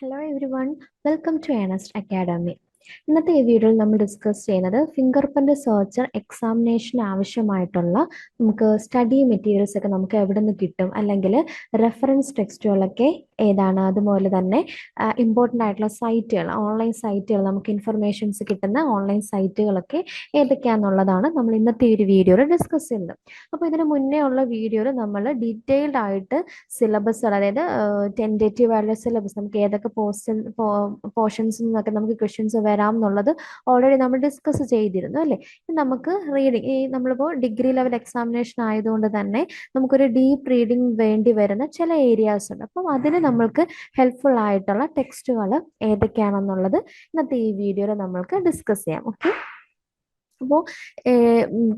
Hello everyone welcome to Ernest academy ഇന്നത്തെ ഈ വീഡിയോയിൽ നമ്മൾ ഡിസ്കസ് ചെയ്യുന്നത് ഫിംഗർ പ്രിന്റ് സെർച്ചർ എക്സാമിനേഷൻ ആവശ്യമായിട്ടുള്ള നമുക്ക് സ്റ്റഡി മെറ്റീരിയൽസ് ഒക്കെ നമുക്ക് എവിടെ നിന്ന് കിട്ടും? അല്ലെങ്കിൽ റെഫറൻസ് ടെക്സ്റ്റുകളൊക്കെ ഏതാണ്? അതുപോലെ തന്നെ ഇമ്പോർട്ടന്റ് ആയിട്ടുള്ള സൈറ്റുകൾ ഓൺലൈൻ സൈറ്റുകൾ നമുക്ക് ഇൻഫർമേഷൻസ് കിട്ടുന്ന ഓൺലൈൻ സൈറ്റുകളൊക്കെ ഏതൊക്കെയാണെന്നുള്ളതാണ് നമ്മൾ ഇന്നത്തെ ഒരു വീഡിയോയിൽ ഡിസ്കസ് ചെയ്യുന്നത്. അപ്പോൾ ഇതിന് മുന്നേ ഉള്ള വീഡിയോയിൽ നമ്മൾ ഡീറ്റെയിൽഡ് ആയിട്ട് സിലബസ് അതായത് ടെന്റേറ്റീവ് ആയിട്ടുള്ള സിലബസ് നമുക്ക് ഏതൊക്കെ പോർഷൻ പോർഷൻസിൽ നിന്നൊക്കെ നമുക്ക് ക്വസ്റ്റ്യൻസ് വരാം എന്നുള്ളത് ഓൾറെഡി നമ്മൾ ഡിസ്കസ് ചെയ്തിരുന്നു അല്ലേ? നമുക്ക് റീഡിങ് ഈ നമ്മളിപ്പോൾ ഡിഗ്രി ലെവൽ എക്സാമിനേഷൻ ആയതുകൊണ്ട് തന്നെ നമുക്കൊരു ഡീപ്പ് റീഡിങ് വേണ്ടി വരുന്ന ചില ഏരിയാസ് ഉണ്ട്. അപ്പം അതിന് നമ്മൾക്ക് ഹെൽപ്ഫുൾ ആയിട്ടുള്ള ടെക്സ്റ്റുകൾ ഏതൊക്കെയാണെന്നുള്ളത് ഇന്നത്തെ ഈ വീഡിയോയിൽ നമ്മൾക്ക് ഡിസ്കസ് ചെയ്യാം. ഓക്കെ അപ്പോൾ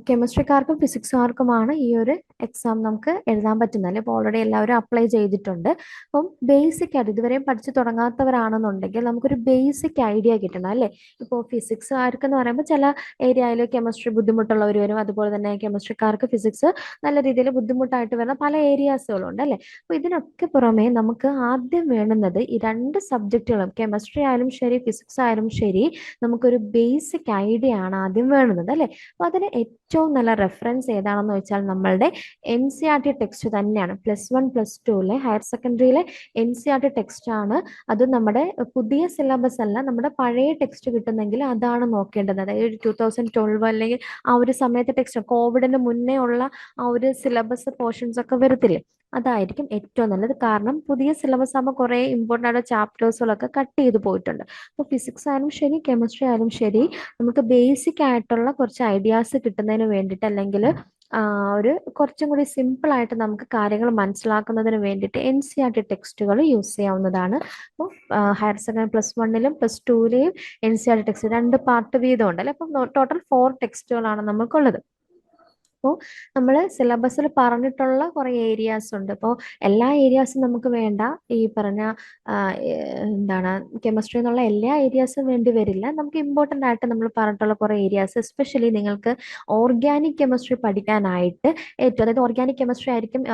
കെമിസ്ട്രിക്കാർക്കും ഫിസിക്സുകാർക്കുമാണ് ഈ ഒരു എക്സാം നമുക്ക് എഴുതാൻ പറ്റുന്നത്. അപ്പോൾ ഓൾറെഡി എല്ലാവരും അപ്ലൈ ചെയ്തിട്ടുണ്ട്. അപ്പം ബേസിക് ആയിട്ട് ഇതുവരെയും പഠിച്ചു തുടങ്ങാത്തവരാണെന്നുണ്ടെങ്കിൽ നമുക്കൊരു ബേസിക് ഐഡിയ കിട്ടണം അല്ലേ? ഇപ്പോൾ ഫിസിക്സുകാർക്ക് എന്ന് പറയുമ്പോൾ ചില ഏരിയയിൽ കെമിസ്ട്രി ബുദ്ധിമുട്ടുള്ളവർ വരും. അതുപോലെ തന്നെ കെമിസ്ട്രിക്കാർക്ക് ഫിസിക്സ് നല്ല രീതിയിൽ ബുദ്ധിമുട്ടായിട്ട് വരുന്ന പല ഏരിയാസുകളും ഉണ്ട് അല്ലേ? അപ്പോൾ ഇതിനൊക്കെ പുറമെ നമുക്ക് ആദ്യം വേണ്ടുന്നത് ഈ രണ്ട് സബ്ജക്റ്റുകളും കെമിസ്ട്രി ആയാലും ശരി ഫിസിക്സ് ആയാലും ശരി നമുക്കൊരു ബേസിക് ഐഡിയ ആണ് ആദ്യം വേണ്ടത്. അല്ലേ? അപ്പോൾ അതിന് ഏറ്റവും നല്ല റെഫറൻസ് ഏതാണെന്ന് വെച്ചാൽ നമ്മളുടെ N C R T text തന്നെയാണ്. പ്ലസ് വൺ പ്ലസ് ടുവിലെ higher സെക്കൻഡറിയിലെ N C R T text ആണ്. അത് നമ്മുടെ പുതിയ സിലബസ് അല്ല നമ്മുടെ പഴയ ടെക്സ്റ്റ് കിട്ടുന്നെങ്കിൽ അതാണ് നോക്കേണ്ടത്. അതായത് ടൂ തൗസൻഡ് ട്വൽവ് അല്ലെങ്കിൽ ആ ഒരു സമയത്തെ ടെക്സ്റ്റ് കോവിഡിന് മുന്നേ ഉള്ള ആ ഒരു സിലബസ് പോർഷൻസ് ഒക്കെ വരത്തില്ലേ? അതായിരിക്കും ഏറ്റവും നല്ലത്. കാരണം പുതിയ സിലബസ് ആകുമ്പോൾ കുറേ ഇമ്പോർട്ടന്റ് ആയിട്ട് ചാപ്റ്റേഴ്സുകളൊക്കെ കട്ട് ചെയ്ത് പോയിട്ടുണ്ട്. അപ്പോൾ ഫിസിക്സ് ആയാലും ശരി കെമിസ്ട്രി ആയാലും ശരി നമുക്ക് ബേസിക് ആയിട്ടുള്ള കുറച്ച് ഐഡിയാസ് കിട്ടുന്നതിന് വേണ്ടിയിട്ട് അല്ലെങ്കിൽ ഒരു കുറച്ചും കൂടി സിമ്പിൾ ആയിട്ട് നമുക്ക് കാര്യങ്ങൾ മനസ്സിലാക്കുന്നതിന് വേണ്ടിയിട്ട് എൻ സി ആർ ടി ടെക്സ്റ്റുകൾ യൂസ് ചെയ്യാവുന്നതാണ്. അപ്പോൾ ഹയർ സെക്കൻഡറി പ്ലസ് വണ്ണിലും plus ടുവിലെയും N C R T text രണ്ട് പാർട്ട് വീതം ഉണ്ട് അപ്പം ടോട്ടൽ ഫോർ ടെക്സ്റ്റുകളാണ് നമുക്കുള്ളത് അപ്പോൾ നമ്മൾ സിലബസിൽ പറഞ്ഞിട്ടുള്ള കുറേ ഏരിയാസ് ഉണ്ട്. ഇപ്പോൾ എല്ലാ ഏരിയാസും നമുക്ക് വേണ്ട. ഈ പറഞ്ഞ എന്താണ് കെമിസ്ട്രി എന്നുള്ള എല്ലാ ഏരിയാസും വേണ്ടി വരില്ല. നമുക്ക് ഇമ്പോർട്ടന്റ് ആയിട്ട് നമ്മൾ പറഞ്ഞിട്ടുള്ള കുറേ ഏരിയാസ് എസ്പെഷ്യലി നിങ്ങൾക്ക് ഓർഗാനിക് കെമിസ്ട്രി പഠിക്കാനായിട്ട് ഏറ്റവും അതായത് ഓർഗാനിക് കെമിസ്ട്രി ആയിരിക്കും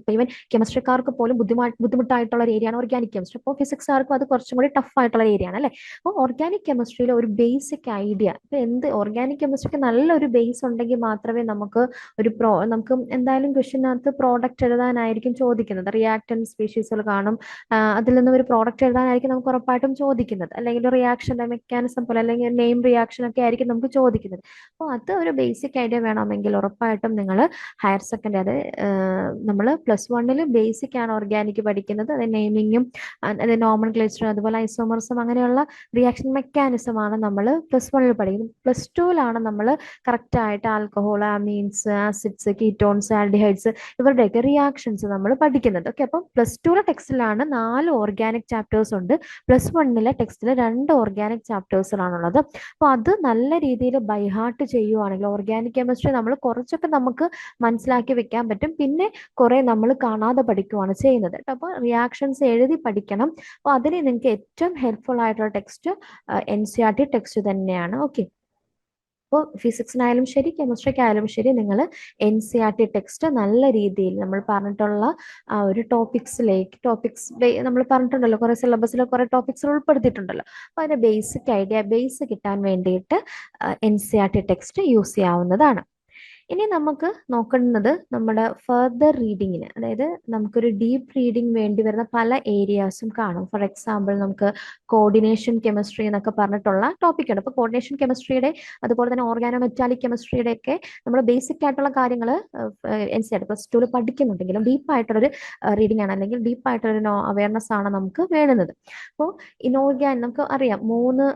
ഇപ്പോൾ ഈവൻ കെമിസ്ട്രിക്കാർക്ക് പോലും ബുദ്ധിമുട്ട് ബുദ്ധിമുട്ടായിട്ടുള്ള ഒരു ഏരിയയാണ് ഓർഗാനിക് കെമിസ്ട്രി അപ്പോൾ ഫിസിക്സുകാർക്കും അത് കുറച്ചും കൂടി ടഫ് ആയിട്ടുള്ള ഏരിയയാണ് അല്ലേ? അപ്പോൾ ഓർഗാനിക് കെമിസ്ട്രിയിൽ ഒരു ബേസിക് ഐഡിയ ഇപ്പോൾ എന്ത് ഓർഗാനിക് കെമിസ്ട്രിക്ക് നല്ലൊരു ബേസ് ഉണ്ടെങ്കിൽ മാത്രമേ നമുക്ക് ഒരു പ്രോ നമുക്ക് എന്തായാലും ക്വസ്റ്റിനകത്ത് പ്രോഡക്റ്റ് എഴുതാനായിരിക്കും ചോദിക്കുന്നത്. റിയാക്ടൻ സ്പീഷീസുകൾ കാണും. അതിൽ നിന്ന് ഒരു പ്രോഡക്റ്റ് എഴുതാനായിരിക്കും നമുക്ക് ഉറപ്പായിട്ടും ചോദിക്കുന്നത്. അല്ലെങ്കിൽ റിയാക്ഷന്റെ മെക്കാനിസം പോലെ അല്ലെങ്കിൽ നെയിം റിയാക്ഷൻ ഒക്കെ ആയിരിക്കും നമുക്ക് ചോദിക്കുന്നത്. അപ്പോൾ അത് ഒരു ബേസിക് ഐഡിയ വേണമെങ്കിൽ ഉറപ്പായിട്ടും നിങ്ങൾ ഹയർ സെക്കൻഡറി അത് നമ്മൾ പ്ലസ് വണ്ണിൽ ബേസിക് ആണ് ഓർഗാനിക് പഠിക്കുന്നത്. അത് നെയിമിങ്ങും അത് നോമൺ ക്ലേച്ചറും അതുപോലെ ഐസോമർസും അങ്ങനെയുള്ള റിയാക്ഷൻ മെക്കാനിസമാണ് നമ്മൾ പ്ലസ് വണ്ണിൽ പഠിക്കുന്നത്. പ്ലസ് ടുവിലാണ് നമ്മൾ കറക്റ്റായിട്ട് alcohol amines acids ketones aldehydes ഇവരുടെയൊക്കെ റിയാക്ഷൻസ് നമ്മൾ പഠിക്കുന്നുണ്ട്. ഓക്കെ അപ്പം പ്ലസ് ടുവിലെ ടെക്സ്റ്റിലാണ് നാല് ഓർഗാനിക് ചാപ്റ്റേഴ്സ് ഉണ്ട്. പ്ലസ് വണ്ണിലെ ടെക്സ്റ്റിൽ രണ്ട് ഓർഗാനിക് ചാപ്റ്റേഴ്സിലാണുള്ളത് അപ്പോൾ അത് നല്ല രീതിയിൽ ബൈഹാർട്ട് ചെയ്യുവാണെങ്കിൽ ഓർഗാനിക് കെമിസ്ട്രി നമ്മൾ കുറച്ചൊക്കെ നമുക്ക് മനസ്സിലാക്കി വെക്കാൻ പറ്റും. പിന്നെ കുറേ നമ്മൾ കാണാതെ പഠിക്കുവാണ് ചെയ്യുന്നത് അപ്പോൾ റിയാക്ഷൻസ് എഴുതി പഠിക്കണം. അപ്പോൾ അതിന് നിങ്ങൾക്ക് ഏറ്റവും ഹെൽപ്ഫുൾ ആയിട്ടുള്ള text N C R T text തന്നെയാണ്. ഓക്കെ അപ്പോൾ ഫിസിക്സിനായാലും ശരി കെമിസ്ട്രിക്കായാലും ശരി നിങ്ങൾ N C R T text നല്ല രീതിയിൽ നമ്മൾ പറഞ്ഞിട്ടുള്ള ആ ഒരു ടോപ്പിക്സിലേക്ക് ടോപ്പിക്സ് നമ്മൾ പറഞ്ഞിട്ടുണ്ടല്ലോ കുറേ സിലബസിൽ കുറേ ടോപ്പിക്സ് ഉൾപ്പെടുത്തിയിട്ടുണ്ടല്ലോ. അപ്പോൾ അതിന്റെ ബേസിക് ഐഡിയ ബേസ് കിട്ടാൻ വേണ്ടിയിട്ട് N C R T text use ചെയ്യാവുന്നതാണ്. ഇനി നമുക്ക് നോക്കുന്നത് നമ്മുടെ ഫർദർ റീഡിങ്ങിന് അതായത് നമുക്കൊരു ഡീപ്പ് റീഡിങ് വേണ്ടി വരുന്ന പല ഏരിയാസും കാണും. ഫോർ എക്സാമ്പിൾ നമുക്ക് കോർഡിനേഷൻ കെമിസ്ട്രി എന്നൊക്കെ പറഞ്ഞിട്ടുള്ള ടോപ്പിക്കാണ് അപ്പോൾ കോർഡിനേഷൻ കെമിസ്ട്രിയുടെ അതുപോലെ തന്നെ ഓർഗാനോ മെറ്റാലിക് കെമിസ്ട്രിയുടെ ഒക്കെ നമ്മൾ ബേസിക് ആയിട്ടുള്ള കാര്യങ്ങൾ എൻ പ്ലസ് ടുവിൽ പഠിക്കുന്നുണ്ടെങ്കിലും ഡീപ്പായിട്ടുള്ളൊരു റീഡിംഗ് ആണ്. അല്ലെങ്കിൽ ഡീപ്പായിട്ടുള്ളൊരു അവയർനെസ് ആണ് നമുക്ക് വേണ്ടുന്നത്. അപ്പോൾ ഇനോർഗാൻ നമുക്ക് അറിയാം മൂന്ന്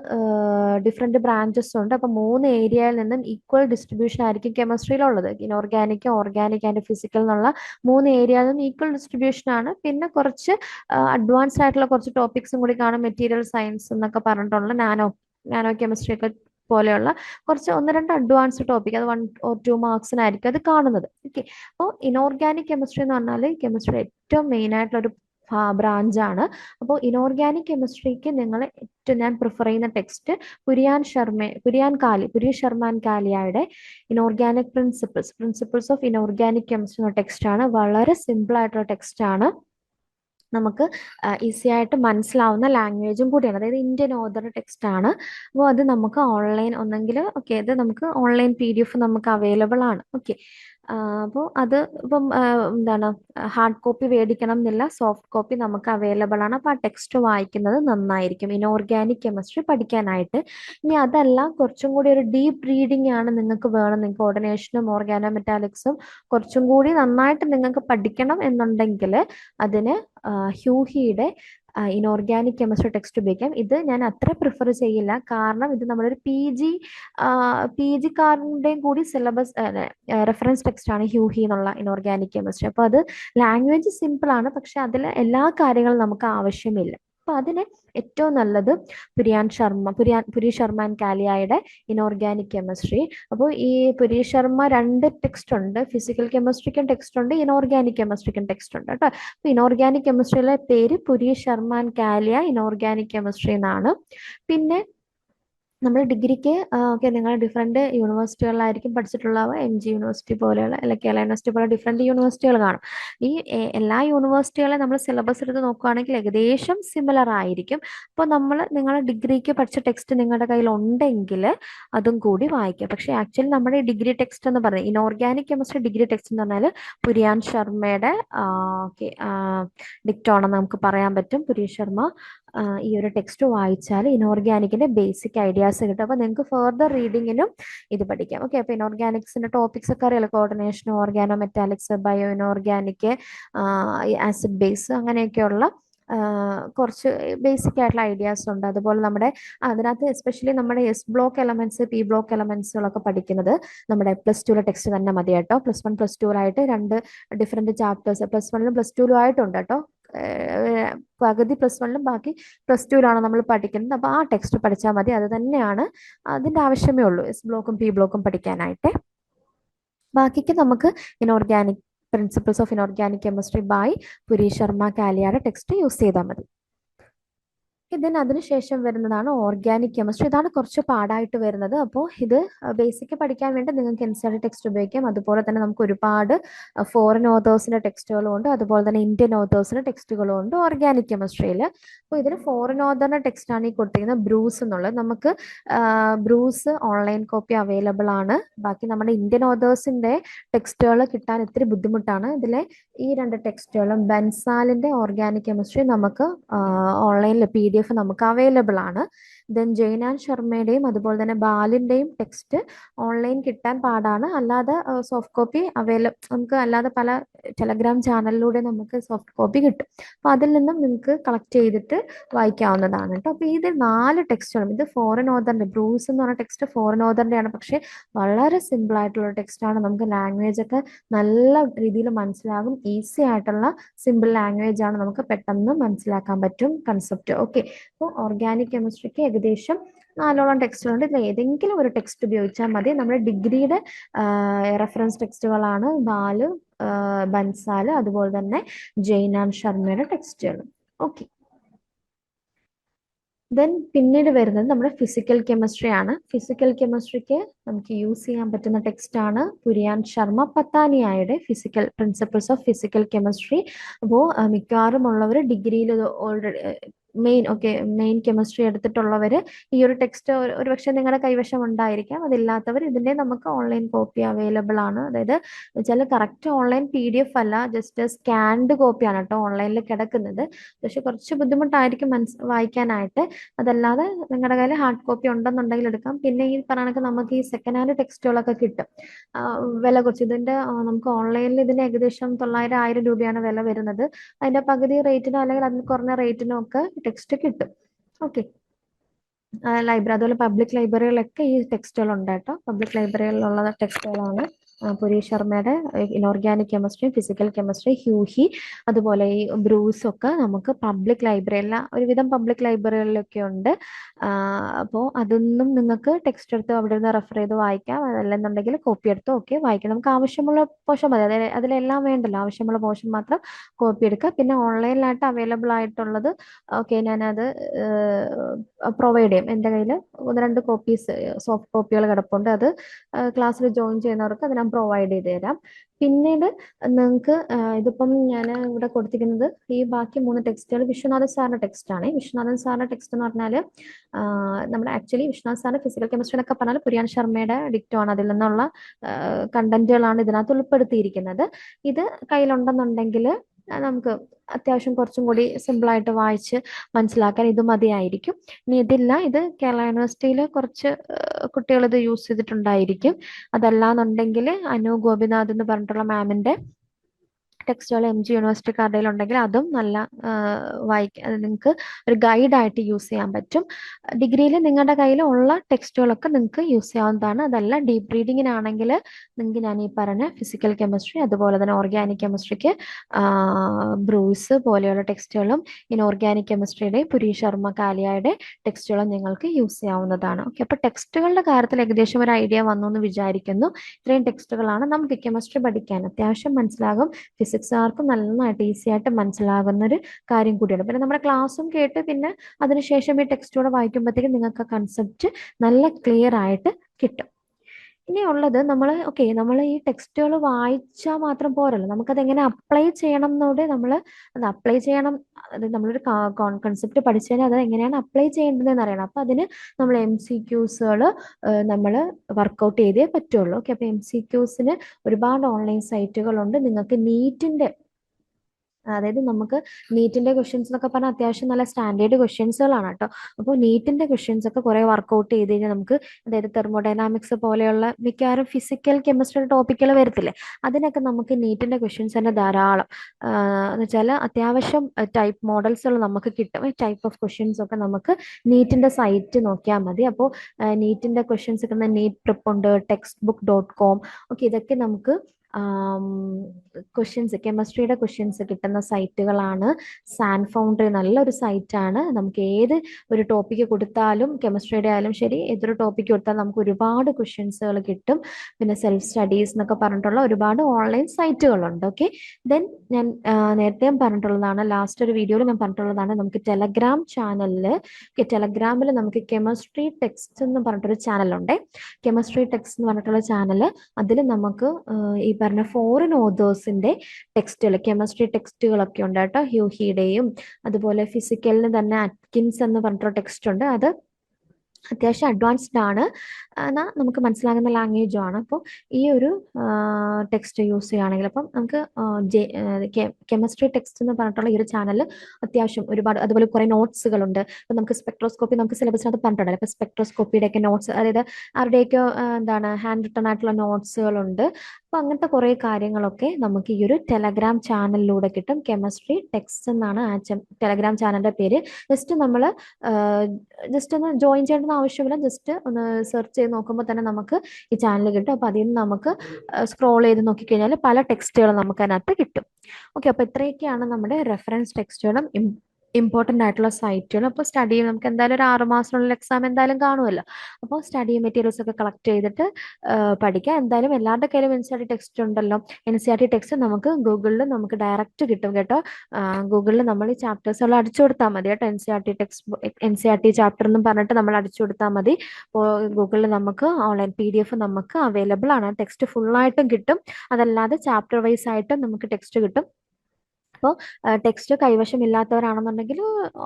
ഡിഫറെന്റ് ബ്രാഞ്ചസ് ഉണ്ട്. അപ്പോൾ മൂന്ന് ഏരിയയിൽ നിന്നും ഈക്വൽ ഡിസ്ട്രിബ്യൂഷൻ ആയിരിക്കും കെമിസ്ട്രിയിൽ ഉള്ളത് ഇനോർഗാനിക് ഓർഗാനിക് ആൻഡ് ഫിസിക്കൽ എന്നുള്ള മൂന്ന് ഏരിയയിൽ നിന്നും ഈക്വൽ ഡിസ്ട്രിബ്യൂഷൻ ആണ്. പിന്നെ കുറച്ച് അഡ്വാൻസ്ഡ് ആയിട്ടുള്ള കുറച്ച് ടോപ്പിക്സും കൂടി കാണും. മെറ്റീരിയൽ സയൻസ് എന്നൊക്കെ പറഞ്ഞിട്ടുള്ള നാനോ നാനോ കെമിസ്ട്രി ഒക്കെ പോലെയുള്ള കുറച്ച് ഒന്ന് രണ്ട് അഡ്വാൻസ് ടോപ്പിക് അത് വൺ ഓർ ടു മാർക്സിനായിരിക്കും അത് കാണുന്നത്. ഓക്കെ അപ്പോൾ ഇനോർഗാനിക് കെമിസ്ട്രി എന്ന് പറഞ്ഞാൽ കെമിസ്ട്രി ഏറ്റവും മെയിൻ ആയിട്ടുള്ള ഒരു ബ്രാഞ്ചാണ് അപ്പോൾ ഇനോർഗാനിക് കെമിസ്ട്രിക്ക് നിങ്ങൾ ഏറ്റവും ഞാൻ പ്രിഫർ ചെയ്യുന്ന ടെക്സ്റ്റ് പുരിയാൻ ശർമ്മ പുരിയാൻ കാലി പുരി ശർമാൻ കാലിയായുടെ inorganic principles principles of inorganic chemistry എന്ന ടെക്സ്റ്റ് ആണ്. വളരെ സിമ്പിൾ ആയിട്ടുള്ള ടെക്സ്റ്റ് ആണ്. നമുക്ക് ഈസി ആയിട്ട് മനസ്സിലാവുന്ന ലാംഗ്വേജും കൂടിയാണ്. അതായത് ഇന്ത്യൻ ഓതർ ടെക്സ്റ്റ് ആണ്. അപ്പോൾ അത് നമുക്ക് ഓൺലൈൻ ഒന്നെങ്കിൽ ഓക്കെ അത് നമുക്ക് ഓൺലൈൻ പി ഡി എഫ് നമുക്ക് അവൈലബിൾ ആണ്. ഓക്കെ അപ്പോൾ അത് ഇപ്പം എന്താണ് ഹാർഡ് കോപ്പി മേടിക്കണം എന്നില്ല സോഫ്റ്റ് കോപ്പി നമുക്ക് അവൈലബിൾ ആണ്. അപ്പോൾ ആ ടെക്സ്റ്റ് വായിക്കുന്നത് നന്നായിരിക്കും. ഇനോർഗാനിക് കെമിസ്ട്രി പഠിക്കാനായിട്ട്. ഇനി അതല്ല കുറച്ചും കൂടി ഒരു ഡീപ്പ് റീഡിംഗ് ആണ് നിങ്ങൾക്ക് വേണം. നിങ്ങൾക്ക് ഓർഡിനേഷനും ഓർഗാനോ മെറ്റാലിക്സും കുറച്ചും കൂടി നന്നായിട്ട് നിങ്ങൾക്ക് പഠിക്കണം എന്നുണ്ടെങ്കിൽ അതിന് ഹ്യൂഹിയുടെ ഇനോർഗാനിക് കെമിസ്ട്രി ടെക്സ്റ്റ് ഉപയോഗിക്കാം. ഇത് ഞാൻ അത്ര പ്രിഫർ ചെയ്യില്ല. കാരണം ഇത് നമ്മളൊരു പി ജി പി ജിക്കാരന്റെയും കൂടി സിലബസ് റെഫറൻസ് ടെക്സ്റ്റ് ആണ് ഹ്യൂഹി എന്നുള്ള ഇനോർഗാനിക് കെമിസ്ട്രി അപ്പോൾ അത് ലാംഗ്വേജ് സിമ്പിൾ ആണ് പക്ഷെ അതിൽ എല്ലാ കാര്യങ്ങളും നമുക്ക് ആവശ്യമില്ല. അപ്പോൾ അതിന് ഏറ്റവും നല്ലത് പുരിയാൻ ശർമ്മ പുരിയാൻ പുരി ശർമ്മ ആൻഡ് കാലിയായുടെ ഇനോർഗാനിക് കെമിസ്ട്രി അപ്പോൾ ഈ പുരി ശർമ്മ രണ്ട് ടെക്സ്റ്റ് ഉണ്ട്. ഫിസിക്കൽ കെമിസ്ട്രിക്കും ടെക്സ്റ്റ് ഉണ്ട്. ഇനോർഗാനിക് കെമിസ്ട്രിക്കും ടെക്സ്റ്റ് ഉണ്ട് കേട്ടോ. അപ്പൊ ഇനോർഗാനിക് കെമിസ്ട്രിയിലെ പേര് Puri Sharma and Kalia inorganic chemistry എന്നാണ്. പിന്നെ നമ്മൾ ഡിഗ്രിക്ക് ഓക്കെ നിങ്ങൾ ഡിഫറെന്റ് യൂണിവേഴ്സിറ്റികളിലായിരിക്കും പഠിച്ചിട്ടുള്ളവ. എം ജി യൂണിവേഴ്സിറ്റി പോലെയുള്ള അല്ലെങ്കിൽ കേരള യൂണിവേഴ്സിറ്റി പോലെ ഡിഫറെന്റ് യൂണിവേഴ്സിറ്റികൾ കാണും. ഈ എല്ലാ യൂണിവേഴ്സിറ്റികളെ നമ്മൾ സിലബസ് എടുത്ത് നോക്കുകയാണെങ്കിൽ ഏകദേശം സിമിലർ ആയിരിക്കും. അപ്പോൾ നമ്മൾ നിങ്ങൾ ഡിഗ്രിക്ക് പഠിച്ച ടെക്സ്റ്റ് നിങ്ങളുടെ കയ്യിൽ ഉണ്ടെങ്കിൽ അതും കൂടി വായിക്കുക പക്ഷേ ആക്ച്വലി നമ്മുടെ ഡിഗ്രി ടെക്സ്റ്റ് എന്ന് പറയുന്നത് ഇനോർഗാനിക് കെമിസ്ട്രി ഡിഗ്രി ടെക്സ്റ്റ് എന്ന് പറഞ്ഞാൽ പുരിയാൻ ശർമ്മയുടെ ഓക്കെ ഡിക്റ്റോണെന്ന് നമുക്ക് പറയാൻ പറ്റും. പുരി ശർമ്മ ഈ ഒരു ടെക്സ്റ്റ് വായിച്ചാൽ ഇനോർഗാനിക്കിന്റെ ബേസിക് ഐഡിയാസ് കിട്ടും. അപ്പോൾ നിങ്ങൾക്ക് ഫർദർ റീഡിങ്ങിനും ഇത് പഠിക്കാം. ഓക്കെ അപ്പോൾ ഇനോർഗാനിക്സിന്റെ ടോപ്പിക്സ് ഒക്കെ അറിയാലോ? Coordination organometallics bioinorganic acid base അങ്ങനെയൊക്കെയുള്ള കുറച്ച് ബേസിക് ആയിട്ടുള്ള ഐഡിയാസ് ഉണ്ട്. അതുപോലെ നമ്മുടെ അതിനകത്ത് എസ്പെഷ്യലി നമ്മുടെ S block elements P block എലമെന്റ്സുകളൊക്കെ പഠിക്കുന്നത് നമ്മുടെ പ്ലസ് ടുവിലെ ടെക്സ്റ്റ് തന്നെ മതി കേട്ടോ. പ്ലസ് വൺ പ്ലസ് ടുവിലായിട്ട് രണ്ട് ഡിഫറെന്റ് ചാപ്റ്റേഴ്സ് പ്ലസ് വണ്ണിലും പ്ലസ് ടുവിലും ആയിട്ടുണ്ട് കേട്ടോ. പകുതി പ്ലസ് വണ്ണിലും ബാക്കി പ്ലസ് ടുവിലാണ് നമ്മൾ പഠിക്കുന്നത്. അപ്പോൾ ആ ടെക്സ്റ്റ് പഠിച്ചാൽ മതി. അത് തന്നെയാണ് അതിന്റെ ആവശ്യമേ ഉള്ളൂ. എസ് ബ്ലോക്കും പി ബ്ലോക്കും പഠിക്കാനായിട്ട്. ബാക്കിക്ക് നമുക്ക് inorganic principles of inorganic chemistry by Puri Sharma കാലിയാടെ text use ചെയ്താൽ മതി. ഇതിന് അതിനുശേഷം വരുന്നതാണ് ഓർഗാനിക് കെമിസ്ട്രി ഇതാണ് കുറച്ച് പാടായിട്ട് വരുന്നത്. അപ്പോൾ ഇത് ബേസിക് പഠിക്കാൻ വേണ്ടി നിങ്ങൾക്ക് എൻ ടെക്സ്റ്റ് ഉപയോഗിക്കാം. അതുപോലെ തന്നെ നമുക്ക് ഒരുപാട് ഫോറിൻ ഓതേഴ്സിന്റെ ടെക്സ്റ്റുകളും ഉണ്ട്. അതുപോലെ തന്നെ ഇന്ത്യൻ ഓതേഴ്സിന്റെ ടെക്സ്റ്റുകളും ഉണ്ട് ഓർഗാനിക് കെമിസ്ട്രിയിൽ അപ്പോൾ ഇതിന് ഫോറിൻ ഓതറിന്റെ ടെക്സ്റ്റ് ആണ് ഈ കൊടുത്തിരിക്കുന്നത് ബ്രൂസ് എന്നുള്ളത്. നമുക്ക് ബ്രൂസ് ഓൺലൈൻ കോപ്പി അവൈലബിൾ ആണ്. ബാക്കി നമ്മുടെ ഇന്ത്യൻ ഓതേഴ്സിന്റെ ടെക്സ്റ്റുകൾ കിട്ടാൻ ഇത്തിരി ബുദ്ധിമുട്ടാണ്. ഇതിലെ ഈ രണ്ട് ടെക്സ്റ്റുകളും ബൻസാലിന്റെ ഓർഗാനിക് കെമിസ്ട്രി നമുക്ക് ഓൺലൈനിൽ പി ഡി എഫ് നമുക്ക് അവൈലബിൾ ആണ്. ദെൻ ജയനാൻ ശർമ്മയുടെയും അതുപോലെ തന്നെ ബാലിന്റെയും ടെക്സ്റ്റ് ഓൺലൈൻ കിട്ടാൻ പാടാണ്. അല്ലാതെ സോഫ്റ്റ് കോപ്പി അവൈലബിൾ നമുക്ക് അല്ലാതെ പല ടെലഗ്രാം ചാനലിലൂടെ നമുക്ക് സോഫ്റ്റ് കോപ്പി കിട്ടും. അപ്പൊ അതിൽ നിന്നും നിങ്ങൾക്ക് കളക്ട് ചെയ്തിട്ട് വായിക്കാവുന്നതാണ് കേട്ടോ. അപ്പൊ ഇത് നാല് ടെക്സ്റ്റുകളും ഇത് ഫോറിൻ ഓതറിന്റെ ബ്രൂസ് എന്ന് പറഞ്ഞ ടെക്സ്റ്റ് ഫോറിൻ ഓതറിന്റെ ആണ്. പക്ഷെ വളരെ സിമ്പിൾ ആയിട്ടുള്ള ടെക്സ്റ്റ് ആണ്. നമുക്ക് ലാംഗ്വേജ് ഒക്കെ നല്ല രീതിയിൽ മനസ്സിലാകും. ഈസി ആയിട്ടുള്ള സിമ്പിൾ ലാംഗ്വേജ് ആണ് നമുക്ക് പെട്ടെന്ന് മനസ്സിലാക്കാൻ പറ്റും കൺസെപ്റ്റ് ഓക്കെ അപ്പോൾ ഓർഗാനിക് കെമിസ്ട്രിക്ക് ഏകദേശം നാലോളം ടെക്സ്റ്റുകളുണ്ട്. ഇതിൽ ഏതെങ്കിലും ഒരു ടെക്സ്റ്റ് ഉപയോഗിച്ചാൽ മതി. നമ്മുടെ ഡിഗ്രിയുടെ റെഫറൻസ് ടെക്സ്റ്റുകളാണ് ബാൽ ബൻസാൽ അതുപോലെ തന്നെ ജൈനാൻ ശർമ്മയുടെ ടെക്സ്റ്റുകൾ. ഓക്കെ. ദെൻ പിന്നീട് വരുന്നത് നമ്മുടെ ഫിസിക്കൽ കെമിസ്ട്രി ആണ്. ഫിസിക്കൽ കെമിസ്ട്രിക്ക് നമുക്ക് യൂസ് ചെയ്യാൻ പറ്റുന്ന ടെക്സ്റ്റ് ആണ് പുരിയാൻ Sharma പത്താനിയായുടെ physical principles of physical chemistry അപ്പോൾ മിക്കവാറും ഉള്ളവർ ഡിഗ്രിയിൽ already main okay main chemistry എടുത്തിട്ടുള്ളവർ ഈ ഒരു ടെക്സ്റ്റ് ഒരു പക്ഷേ നിങ്ങളുടെ കൈവശം ഉണ്ടായിരിക്കാം. അതില്ലാത്തവർ ഇതിന്റെ നമുക്ക് ഓൺലൈൻ കോപ്പി അവൈലബിൾ ആണ്. അതായത് ചില correct online P D F അല്ല ജസ്റ്റ് സ്കാൻഡ് കോപ്പിയാണ് കേട്ടോ ഓൺലൈനിൽ കിടക്കുന്നത്. പക്ഷെ കുറച്ച് ബുദ്ധിമുട്ടായിരിക്കും മനസ് വായിക്കാനായിട്ട്. അതല്ലാതെ നിങ്ങളുടെ കയ്യിൽ ഹാർഡ് കോപ്പി ഉണ്ടെന്നുണ്ടെങ്കിൽ എടുക്കാം. പിന്നെ ഈ പറയണക്ക് നമുക്ക് ഈ സെക്കൻഡ് ഹാൻഡ് ടെക്സ്റ്റുകളൊക്കെ കിട്ടും. വില കുറച്ച്. ഇതിന്റെ നമുക്ക് ഓൺലൈനിൽ ഇതിന് ഏകദേശം തൊള്ളായിരം ആയിരം രൂപയാണ് വില വരുന്നത്. അതിന്റെ പകുതി റേറ്റിനോ അല്ലെങ്കിൽ അതിന് കുറഞ്ഞ റേറ്റിനോ ഒക്കെ ടെക്സ്റ്റ് കിട്ടും. ഓക്കെ ലൈബ്രറി അതുപോലെ പബ്ലിക് ലൈബ്രറികളൊക്കെ ഈ ടെക്സ്റ്റുകൾ ഉണ്ട് കേട്ടോ. പബ്ലിക് ലൈബ്രറികളിലുള്ള ടെക്സ്റ്റുകളാണ് ആ, പുരി ശർമ്മയുടെ ഇനോർഗാനിക് കെമിസ്ട്രി ഫിസിക്കൽ കെമിസ്ട്രി ഹ്യൂഹി അതുപോലെ ഈ ബ്രൂസ് ഒക്കെ നമുക്ക് പബ്ലിക് ലൈബ്രറിയിൽ ഒരുവിധം പബ്ലിക് ലൈബ്രറികളിലൊക്കെ ഉണ്ട്. അപ്പോൾ അതൊന്നും നിങ്ങൾക്ക് ടെക്സ്റ്റ് എടുത്ത് അവിടെ നിന്ന് റെഫർ ചെയ്ത് വായിക്കാം. അതല്ലെന്നുണ്ടെങ്കിൽ കോപ്പി എടുത്തോ ഓക്കെ വായിക്കാം. നമുക്ക് ആവശ്യമുള്ള പോഷൻ മതി. അതായത് അതിലെല്ലാം വേണ്ടല്ലോ. ആവശ്യമുള്ള പോഷൻ മാത്രം കോപ്പി എടുക്കുക. പിന്നെ ഓൺലൈനിലായിട്ട് അവൈലബിൾ ആയിട്ടുള്ളത് ഓക്കെ ഞാനത് പ്രൊവൈഡ് ചെയ്യും. എന്റെ കയ്യിൽ ഒന്ന് രണ്ട് കോപ്പീസ് സോഫ്റ്റ് കോപ്പികൾ കിടപ്പുണ്ട്. അത് ക്ലാസ്സിൽ ജോയിൻ ചെയ്യുന്നവർക്ക് അത് ഞാൻ പ്രൊവൈഡ് ചെയ്ത് തരാം പിന്നീട് നിങ്ങൾക്ക് ഇതിപ്പം ഞാൻ ഇവിടെ കൊടുത്തിരിക്കുന്നത് ഈ ബാക്കി മൂന്ന് ടെക്സ്റ്റുകൾ വിശ്വനാഥൻ സാറിന്റെ ടെക്സ്റ്റ് ആണ്. വിശ്വനാഥൻ സാറിന്റെ ടെക്സ്റ്റ് എന്ന് പറഞ്ഞാൽ നമ്മുടെ ആക്ച്വലി വിശ്വനാഥ് സാറിന്റെ ഫിസിക്കൽ കെമിസ്ട്രി എന്നൊക്കെ പറഞ്ഞാൽ പുരിയാൻ ശർമ്മയുടെ ഡിക്റ്റോ ആണ്. അതിൽ നിന്നുള്ള കണ്ടന്റുകളാണ് ഇതിനകത്ത് ഉൾപ്പെടുത്തിയിരിക്കുന്നത്. ഇത് കയ്യിലുണ്ടെന്നുണ്ടെങ്കിൽ നമുക്ക് അത്യാവശ്യം കുറച്ചും കൂടി സിമ്പിളായിട്ട് വായിച്ച് മനസ്സിലാക്കാൻ ഇത് മതിയായിരിക്കും. ഇനി ഇതില്ല ഇത് കേരള യൂണിവേഴ്സിറ്റിയിൽ കുറച്ച് കുട്ടികൾ ഇത് യൂസ് ചെയ്തിട്ടുണ്ടായിരിക്കും. അതല്ലാന്നുണ്ടെങ്കിൽ അനു ഗോപിനാഥ് എന്ന് പറഞ്ഞിട്ടുള്ള മാമിന്റെ ടെക്സ്റ്റുകൾ എം ജി യൂണിവേഴ്സിറ്റിക്കാരുടെ ഉണ്ടെങ്കിൽ അതും നല്ല വായിക്കാൻ നിങ്ങൾക്ക് ഒരു ഗൈഡായിട്ട് യൂസ് ചെയ്യാൻ പറ്റും. ഡിഗ്രിയിൽ നിങ്ങളുടെ കയ്യിൽ ഉള്ള ടെക്സ്റ്റുകളൊക്കെ നിങ്ങൾക്ക് യൂസ് ചെയ്യാവുന്നതാണ്. അതല്ല ഡീപ്പ് റീഡിങ്ങിനാണെങ്കിൽ നിങ്ങൾക്ക് ഞാൻ ഈ പറഞ്ഞ ഫിസിക്കൽ കെമിസ്ട്രി അതുപോലെ തന്നെ ഓർഗാനിക് കെമിസ്ട്രിക്ക് ബ്രൂസ് പോലെയുള്ള ടെക്സ്റ്റുകളും ഇനി ഓർഗാനിക് കെമിസ്ട്രിയുടെ പുരി ശർമ്മ കാലിയയുടെ ടെക്സ്റ്റുകളും നിങ്ങൾക്ക് യൂസ് ചെയ്യാവുന്നതാണ്. ഓക്കെ അപ്പോൾ ടെക്സ്റ്റുകളുടെ കാര്യത്തിൽ ഏകദേശം ഒരു ഐഡിയ വന്നു എന്ന് വിചാരിക്കുന്നു. ഇത്രയും ടെക്സ്റ്റുകളാണ് നമുക്ക് കെമിസ്ട്രി പഠിക്കാൻ. അത്യാവശ്യം മനസ്സിലാകും. ഫിസിക്സുകാർക്കും നന്നായിട്ട് ഈസി ആയിട്ട് മനസ്സിലാകുന്ന ഒരു കാര്യം കൂടിയാണ്. പിന്നെ നമ്മുടെ ക്ലാസ്സും കേട്ട് പിന്നെ അതിനുശേഷം ഈ ടെക്സ്റ്റോടെ വായിക്കുമ്പോഴത്തേക്കും നിങ്ങൾക്ക് കൺസെപ്റ്റ് നല്ല ക്ലിയർ ആയിട്ട് കിട്ടും. ഇനി ഉള്ളത് നമ്മൾ ഓക്കെ നമ്മൾ ഈ ടെക്സ്റ്റുകൾ വായിച്ചാൽ മാത്രം പോരല്ലോ. നമുക്കത് എങ്ങനെ അപ്ലൈ ചെയ്യണം എന്നോട് നമ്മൾ അത് അപ്ലൈ ചെയ്യണം. അത് നമ്മളൊരു കൺസെപ്റ്റ് പഠിച്ചതിന് അത് എങ്ങനെയാണ് അപ്ലൈ ചെയ്യേണ്ടതെന്ന് അറിയണം അപ്പം അതിന് നമ്മൾ എം സി ക്യൂസുകൾ നമ്മൾ വർക്കൗട്ട് ചെയ്തേ പറ്റുള്ളൂ. ഓക്കെ അപ്പം എം സി ക്യൂസിന് ഒരുപാട് ഓൺലൈൻ സൈറ്റുകളുണ്ട് നിങ്ങൾക്ക് നീറ്റിന്റെ അതായത് നമുക്ക് നീറ്റിന്റെ ക്വസ്റ്റ്യൻസ് എന്നൊക്കെ പറഞ്ഞാൽ അത്യാവശ്യം നല്ല സ്റ്റാൻഡേർഡ് ക്വസ്റ്റ്യൻസുകളാണ് കേട്ടോ. അപ്പോൾ നീറ്റിന്റെ ക്വസ്റ്റ്യൻസ് ഒക്കെ കുറെ വർക്കൗട്ട് ചെയ്ത് കഴിഞ്ഞാൽ നമുക്ക് അതായത് തെർമോഡൈനാമിക്സ് പോലെയുള്ള മിക്കവാറും ഫിസിക്കൽ കെമിസ്ട്രി ടോപ്പിക്കുകൾ വരത്തില്ലേ? അതിനൊക്കെ നമുക്ക് നീറ്റിന്റെ ക്വസ്റ്റ്യൻസ് തന്നെ ധാരാളം. എന്ന് വെച്ചാൽ അത്യാവശ്യം ടൈപ്പ് മോഡൽസുകൾ നമുക്ക് കിട്ടും. ടൈപ്പ് ഓഫ് ക്വസ്റ്റ്യൻസ് ഒക്കെ നമുക്ക് നീറ്റിന്റെ സൈറ്റ് നോക്കിയാൽ മതി. അപ്പോൾ നീറ്റിന്റെ ക്വസ്റ്റ്യൻസ് ഒക്കെ നീറ്റ് പ്രിപ്പ് ഉണ്ട് text book dot com okay ഇതൊക്കെ നമുക്ക് ക്വസ്റ്റ്യൻസ് കെമിസ്ട്രിയുടെ ക്വസ്റ്റ്യൻസ് കിട്ടുന്ന സൈറ്റുകളാണ് സാൻ ഫൗണ്ടറി നല്ലൊരു സൈറ്റാണ് നമുക്ക് ഏത് ഒരു ടോപ്പിക്ക് കൊടുത്താലും കെമിസ്ട്രിയുടെ ആയാലും ശരി ഏതൊരു ടോപ്പിക്ക് കൊടുത്താലും നമുക്ക് ഒരുപാട് ക്വസ്റ്റ്യൻസുകൾ കിട്ടും. പിന്നെ സെൽഫ് സ്റ്റഡീസ് എന്നൊക്കെ പറഞ്ഞിട്ടുള്ള ഒരുപാട് ഓൺലൈൻ സൈറ്റുകളുണ്ട് ഓക്കെ ദെൻ ഞാൻ നേരത്തെ പറഞ്ഞിട്ടുള്ളതാണ് ലാസ്റ്റ് ഒരു വീഡിയോയിൽ ഞാൻ പറഞ്ഞിട്ടുള്ളതാണ് നമുക്ക് ടെലഗ്രാം ചാനലിൽ ടെലഗ്രാമിൽ നമുക്ക് കെമിസ്ട്രി ടെക്സ്റ്റ് എന്ന് പറഞ്ഞിട്ടൊരു ചാനലുണ്ട് കെമിസ്ട്രി ടെക്സ്റ്റ് എന്ന് പറഞ്ഞിട്ടുള്ള ചാനൽ അതിൽ നമുക്ക് ഈ പറഞ്ഞ ഫോറിൻ ഓതേഴ്സിന്റെ ടെക്സ്റ്റുകൾ കെമിസ്ട്രി ടെക്സ്റ്റുകളൊക്കെ ഉണ്ട് കേട്ടോ. ഹ്യൂഹിയുടെയും അതുപോലെ ഫിസിക്കലിന് തന്നെ അറ്റ്കിൻസ് എന്ന് പറഞ്ഞിട്ടുള്ള ടെക്സ്റ്റ് ഉണ്ട്. അത് അത്യാവശ്യം അഡ്വാൻസ്ഡ് ആണ്. എന്നാൽ നമുക്ക് മനസ്സിലാകുന്ന ലാംഗ്വേജും ആണ്. അപ്പോൾ ഈ ഒരു ടെക്സ്റ്റ് യൂസ് ചെയ്യുകയാണെങ്കിൽ അപ്പം നമുക്ക് കെമിസ്ട്രി ടെക്സ്റ്റ് എന്ന് പറഞ്ഞിട്ടുള്ള ഈ ഒരു ചാനൽ അത്യാവശ്യം ഒരുപാട് അതുപോലെ കുറേ നോട്ട്സുകളുണ്ട് അപ്പം നമുക്ക് സ്പെക്ട്രോസ്കോപ്പി നമുക്ക് സിലബസിനകത്ത് പറഞ്ഞിട്ടുണ്ടല്ലോ അപ്പോൾ സ്പെക്ട്രോസ്കോപ്പിയുടെ ഒക്കെ നോട്ട്സ് അതായത് ആരുടെയൊക്കെ എന്താണ് ഹാൻഡ് റിട്ടൺ ആയിട്ടുള്ള നോട്ട്സുകളുണ്ട് അപ്പോൾ അങ്ങനത്തെ കുറേ കാര്യങ്ങളൊക്കെ നമുക്ക് ഈ ഒരു ടെലഗ്രാം ചാനലിലൂടെ കിട്ടും. കെമിസ്ട്രി ടെക്സ്റ്റ് എന്നാണ് ആ ടെലഗ്രാം ചാനലിന്റെ പേര്. ജസ്റ്റ് നമ്മൾ ജസ്റ്റ് ഒന്ന് ജോയിൻ ചെയ്യേണ്ട ആവശ്യമില്ല. ജസ്റ്റ് ഒന്ന് സെർച്ച് ചെയ്ത് നോക്കുമ്പോൾ തന്നെ നമുക്ക് ഈ ചാനൽ കിട്ടും. അപ്പോൾ അതിൽ നിന്ന് നമുക്ക് സ്ക്രോൾ ചെയ്ത് നോക്കിക്കഴിഞ്ഞാൽ പല ടെക്സ്റ്റുകളും നമുക്ക് അതിനകത്ത് കിട്ടും. ഓക്കെ അപ്പോൾ ഇത്രയൊക്കെയാണ് നമ്മുടെ റെഫറൻസ് ടെക്സ്റ്റുകളും ഇമ്പോർട്ടന്റ് ആയിട്ടുള്ള സൈറ്റുകൾ അപ്പോൾ സ്റ്റഡി നമുക്ക് എന്തായാലും ഒരു ആറ് മാസത്തിനുള്ളിൽ എക്സാം എന്തായാലും കാണുമല്ലോ. അപ്പോൾ സ്റ്റഡി മെറ്റീരിയൽസ് ഒക്കെ കളക്ട് ചെയ്തിട്ട് പഠിക്കാം. എന്തായാലും എല്ലാവരുടെ കയ്യിലും N C R T text ഉണ്ടല്ലോ. N C R T text നമുക്ക് ഗൂഗിളിൽ നമുക്ക് ഡയറക്റ്റ് കിട്ടും കേട്ടോ ഗൂഗിളിൽ നമ്മൾ ഈ ചാപ്റ്റേഴ്സുകൾ അടിച്ചു കൊടുത്താൽ മതി കേട്ടോ. N C R T text N C R T chapter എന്ന് പറഞ്ഞിട്ട് നമ്മൾ അടിച്ചു കൊടുത്താൽ മതി. ഗൂഗിളിൽ നമുക്ക് ഓൺലൈൻ പി ഡി എഫ് നമുക്ക് അവൈലബിൾ ആണ്. ടെക്സ്റ്റ് ഫുള്ളായിട്ടും കിട്ടും. അതല്ലാതെ ചാപ്റ്റർ വൈസ് ആയിട്ടും നമുക്ക് ടെക്സ്റ്റ് കിട്ടും. അപ്പോൾ ടെക്സ്റ്റ് കൈവശം ഇല്ലാത്തവരാണെന്നുണ്ടെങ്കിൽ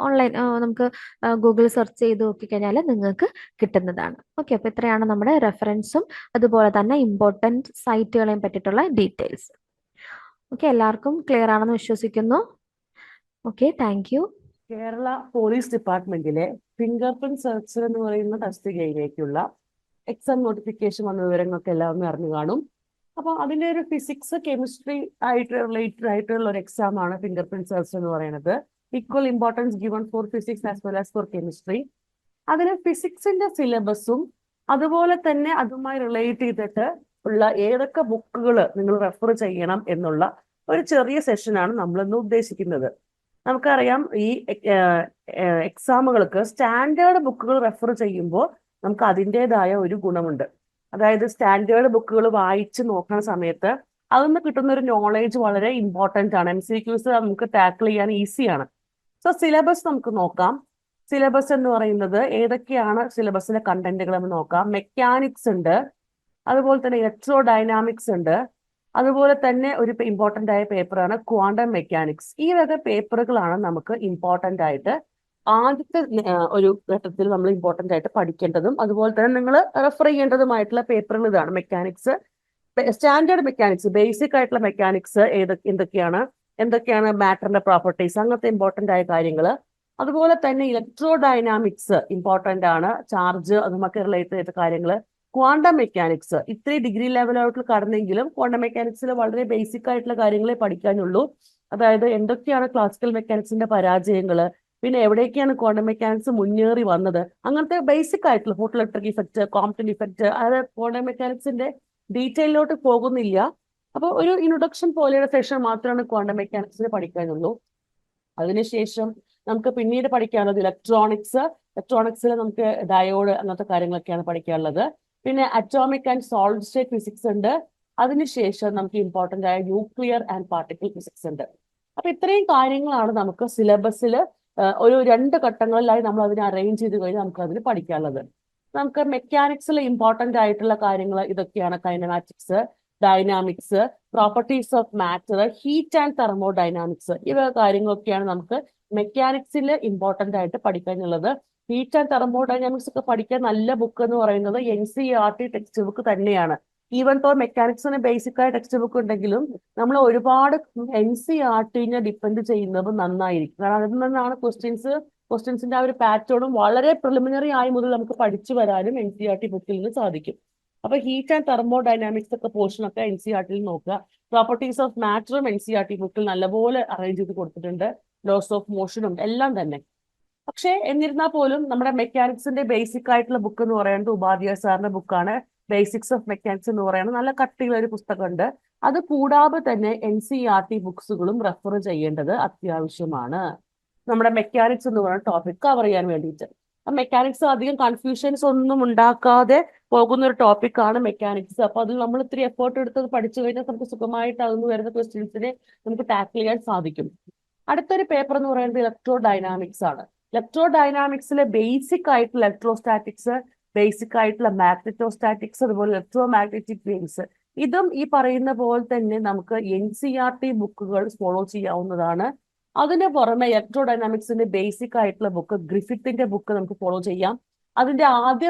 ഓൺലൈൻ നമുക്ക് ഗൂഗിൾ സെർച്ച് ചെയ്ത് നോക്കിക്കഴിഞ്ഞാൽ നിങ്ങൾക്ക് കിട്ടുന്നതാണ്. ഓക്കെ അപ്പോൾ ഇത്രയാണ് നമ്മുടെ റെഫറൻസും അതുപോലെ തന്നെ ഇമ്പോർട്ടന്റ് സൈറ്റുകളെയും പറ്റിയിട്ടുള്ള ഡീറ്റെയിൽസ്. ഓക്കെ എല്ലാവർക്കും ക്ലിയർ ആണെന്ന് വിശ്വസിക്കുന്നു. Okay thank you Kerala police ഡിപ്പാർട്ട്മെന്റിലെ finger print searcher എന്ന് പറയുന്ന തസ്തികയിലേക്കുള്ള എക്സാം നോട്ടിഫിക്കേഷൻ വന്ന വിവരങ്ങളൊക്കെ എല്ലാവരും അറിഞ്ഞു കാണും. അപ്പൊ അതിന്റെ ഒരു ഫിസിക്സ് കെമിസ്ട്രി ആയിട്ട് റിലേറ്റഡ് ആയിട്ടുള്ള ഒരു എക്സാം ആണ് ഫിംഗർ പ്രിന്റ് സെർച്ച് എന്ന് പറയുന്നത്. Equal importance given for physics as well as for chemistry അതിന് ഫിസിക്സിന്റെ സിലബസും അതുപോലെ തന്നെ അതുമായി റിലേറ്റ് ചെയ്തിട്ട് ഉള്ള ഏതൊക്കെ ബുക്കുകൾ നിങ്ങൾ റെഫർ ചെയ്യണം എന്നുള്ള ഒരു ചെറിയ സെഷനാണ് നമ്മൾ ഇന്ന് ഉദ്ദേശിക്കുന്നത്. നമുക്കറിയാം ഈ എക്സാമുകൾക്ക് സ്റ്റാൻഡേർഡ് ബുക്കുകൾ റെഫർ ചെയ്യുമ്പോൾ നമുക്ക് അതിന്റെതായ ഒരു ഗുണമുണ്ട്. അതായത് സ്റ്റാൻഡേർഡ് ബുക്കുകൾ വായിച്ച് നോക്കുന്ന സമയത്ത് അതിൽ നിന്ന് കിട്ടുന്ന ഒരു നോളേജ് വളരെ ഇമ്പോർട്ടന്റ് ആണ്. എം സി ക്യൂസ് നമുക്ക് ടാക്കിൾ ചെയ്യാൻ ഈസിയാണ് സോ സിലബസ് നമുക്ക് നോക്കാം. സിലബസ് എന്ന് പറയുന്നത് ഏതൊക്കെയാണ് സിലബസിലെ കണ്ടന്റുകൾ എന്ന് നോക്കാം. മെക്കാനിക്സ് ഉണ്ട്. അതുപോലെ തന്നെ ഇലക്ട്രോ ഡൈനാമിക്സ് ഉണ്ട്. അതുപോലെ തന്നെ ഒരു ഇമ്പോർട്ടന്റ് ആയ പേപ്പറാണ് ക്വാണ്ടം മെക്കാനിക്സ് ഈ വക പേപ്പറുകളാണ് നമുക്ക് ഇമ്പോർട്ടന്റ് ആയിട്ട് ആദ്യത്തെ ഒരു ഘട്ടത്തിൽ നമ്മൾ ഇമ്പോർട്ടന്റ് ആയിട്ട് പഠിക്കേണ്ടതും അതുപോലെ തന്നെ നിങ്ങൾ റെഫർ ചെയ്യേണ്ടതുമായിട്ടുള്ള പേപ്പറുകൾ ഇതാണ്. മെക്കാനിക്സ് സ്റ്റാൻഡേർഡ് മെക്കാനിക്സ് ബേസിക് ആയിട്ടുള്ള മെക്കാനിക്സ് ഏത് എന്തൊക്കെയാണ് എന്തൊക്കെയാണ് മാറ്ററിന്റെ പ്രോപ്പർട്ടീസ് അങ്ങനത്തെ ഇമ്പോർട്ടന്റ് ആയ കാര്യങ്ങൾ. അതുപോലെ തന്നെ ഇലക്ട്രോ ഡൈനാമിക്സ് ഇമ്പോർട്ടന്റ് ആണ്. ചാർജ് അതുമൊക്കെ റിലേറ്റ് ചെയ്ത കാര്യങ്ങൾ. ക്വാണ്ടം മെക്കാനിക്സ് ഇത്രയും ഡിഗ്രി ലെവലോട്ട് കടന്നെങ്കിലും ക്വാണ്ടം മെക്കാനിക്സിൽ വളരെ ബേസിക് ആയിട്ടുള്ള കാര്യങ്ങളെ പഠിക്കാനുള്ളൂ. അതായത് എന്തൊക്കെയാണ് ക്ലാസിക്കൽ മെക്കാനിക്സിന്റെ പരാജയങ്ങൾ പിന്നെ എവിടേക്കാണ് ക്വാണ്ടം മെക്കാനിക്സ് മുന്നേറി വന്നത്? അങ്ങനത്തെ ബേസിക് ആയിട്ടുള്ള photoelectric effect Compton effect അത് ക്വാണ്ടം മെക്കാനിക്സിന്റെ ഡീറ്റെയിലോട്ട് പോകുന്നില്ല. അപ്പോൾ ഒരു ഇൻട്രൊഡക്ഷൻ പോലെയുള്ള സെഷൻ മാത്രമാണ് ക്വാണ്ടം മെക്കാനിക്സിന് പഠിക്കാനുള്ളൂ. അതിനുശേഷം നമുക്ക് പിന്നീട് പഠിക്കാനുള്ളത് ഇലക്ട്രോണിക്സ് ഇലക്ട്രോണിക്സിൽ നമുക്ക് ഡയോഡ് അങ്ങനത്തെ കാര്യങ്ങളൊക്കെയാണ് പഠിക്കാനുള്ളത്. പിന്നെ atomic and solid state physics ഉണ്ട്. അതിനുശേഷം നമുക്ക് ഇമ്പോർട്ടന്റ് ആയ ന്യൂക്ലിയർ ആൻഡ് പാർട്ടിക്കിൾ ഫിസിക്സ് ഉണ്ട്. അപ്പൊ ഇത്രയും കാര്യങ്ങളാണ് നമുക്ക് സിലബസിൽ ഒരു രണ്ട് ഘട്ടങ്ങളിലായി നമ്മൾ അതിനെ അറേഞ്ച് ചെയ്ത് കഴിഞ്ഞാൽ നമുക്ക് അതിന് പഠിക്കാനുള്ളത്. നമുക്ക് മെക്കാനിക്സിൽ ഇമ്പോർട്ടന്റ് ആയിട്ടുള്ള കാര്യങ്ങൾ ഇതൊക്കെയാണ് kinematics dynamics properties of matter heat and thermodynamics ഇവ കാര്യങ്ങളൊക്കെയാണ് നമുക്ക് മെക്കാനിക്സിൽ ഇമ്പോർട്ടന്റ് ആയിട്ട് പഠിക്കാനുള്ളത്. ഹീറ്റ് ആൻഡ് തെർമോ ഡൈനാമിക്സ് ഒക്കെ പഠിക്കാൻ നല്ല ബുക്ക് എന്ന് പറയുന്നത് N C R T textbook തന്നെയാണ്. ഈവൻ തോ മെക്കാനിക്സിന് ബേസിക് ആയ ടെക്സ്റ്റ് ബുക്ക് ഉണ്ടെങ്കിലും നമ്മൾ ഒരുപാട് എൻ സി ആർ ടിനെ ഡിപ്പെൻഡ് ചെയ്യുന്നത് നന്നായിരിക്കും. കാരണം അതിൽ നിന്നാണ് ക്വസ്റ്റ്യൻസ് ക്വസ്റ്റ്യൻസിന്റെ ആ ഒരു പാറ്റേണും വളരെ പ്രിലിമിനറി ആയി മുതൽ നമുക്ക് പഠിച്ചു വരാനും എൻ സി ആർ ടി ബുക്കിൽ നിന്ന് സാധിക്കും. അപ്പൊ ഹീറ്റ് ആൻഡ് തെർമോ ഡൈനാമിക്സ് ഒക്കെ പോർഷൻ ഒക്കെ എൻ സി ആർ ടിയിൽ നോക്കുക. പ്രോപ്പർട്ടീസ് ഓഫ് മാറ്ററും എൻ സി ആർ ടി ബുക്കിൽ നല്ലപോലെ അറേഞ്ച് ചെയ്ത് കൊടുത്തിട്ടുണ്ട്. ലോസ് ഓഫ് മോഷനും എല്ലാം തന്നെ. പക്ഷേ എന്നിരുന്നാൽ പോലും നമ്മുടെ മെക്കാനിക്സിന്റെ ബേസിക് ആയിട്ടുള്ള ബുക്ക് എന്ന് പറയുന്നത് ഉപാധ്യായ സാറിന്റെ ബുക്കാണ് ബേസിക്സ് ഓഫ് മെക്കാനിക്സ് എന്ന് പറയുന്ന നല്ല കട്ടിയുള്ള ഒരു പുസ്തകമുണ്ട്. അത് കൂടാതെ തന്നെ എൻ സി ആർ ടി ബുക്സുകളും റെഫർ ചെയ്യേണ്ടത് അത്യാവശ്യമാണ്. നമ്മുടെ മെക്കാനിക്സ് എന്ന് പറയുന്ന ടോപ്പിക് കവർ ചെയ്യാൻ വേണ്ടിയിട്ട്. മെക്കാനിക്സ് അധികം കൺഫ്യൂഷൻസ് ഒന്നും ഉണ്ടാക്കാതെ പോകുന്ന ഒരു ടോപ്പിക്കാണ് മെക്കാനിക്സ് അപ്പൊ അതിൽ നമ്മൾ ഇത്തിരി എഫേർട്ട് എടുത്ത് പഠിച്ചു കഴിഞ്ഞാൽ നമുക്ക് സുഖമായിട്ട് അതിന് വരുന്ന ക്വസ്റ്റ്യൻസിനെ നമുക്ക് ടാക്കിൾ ചെയ്യാൻ സാധിക്കും. അടുത്തൊരു പേപ്പർ എന്ന് പറയുന്നത് ഇലക്ട്രോ ഡൈനാമിക്സ് ആണ്. ഇലക്ട്രോ ഡൈനാമിക്സിലെ ബേസിക് ആയിട്ടുള്ള ഇലക്ട്രോസ്റ്റാറ്റിക്സ് ബേസിക് ആയിട്ടുള്ള മാഗ്നറ്റോസ്റ്റാറ്റിക്സ് അതുപോലെ ഇലക്ട്രോ മാഗ്നറ്റിക് വേവ്സ് ഇതും ഈ പറയുന്ന പോലെ തന്നെ നമുക്ക് എൻ സി ആർ ടി ബുക്കുകൾ ഫോളോ ചെയ്യാവുന്നതാണ്. അതിന് പുറമെ ഇലക്ട്രോ ഡൈനാമിക്സിന്റെ ബേസിക് ആയിട്ടുള്ള ബുക്ക് ഗ്രിഫിത്തിന്റെ ബുക്ക് നമുക്ക് ഫോളോ ചെയ്യാം. അതിന്റെ ആദ്യ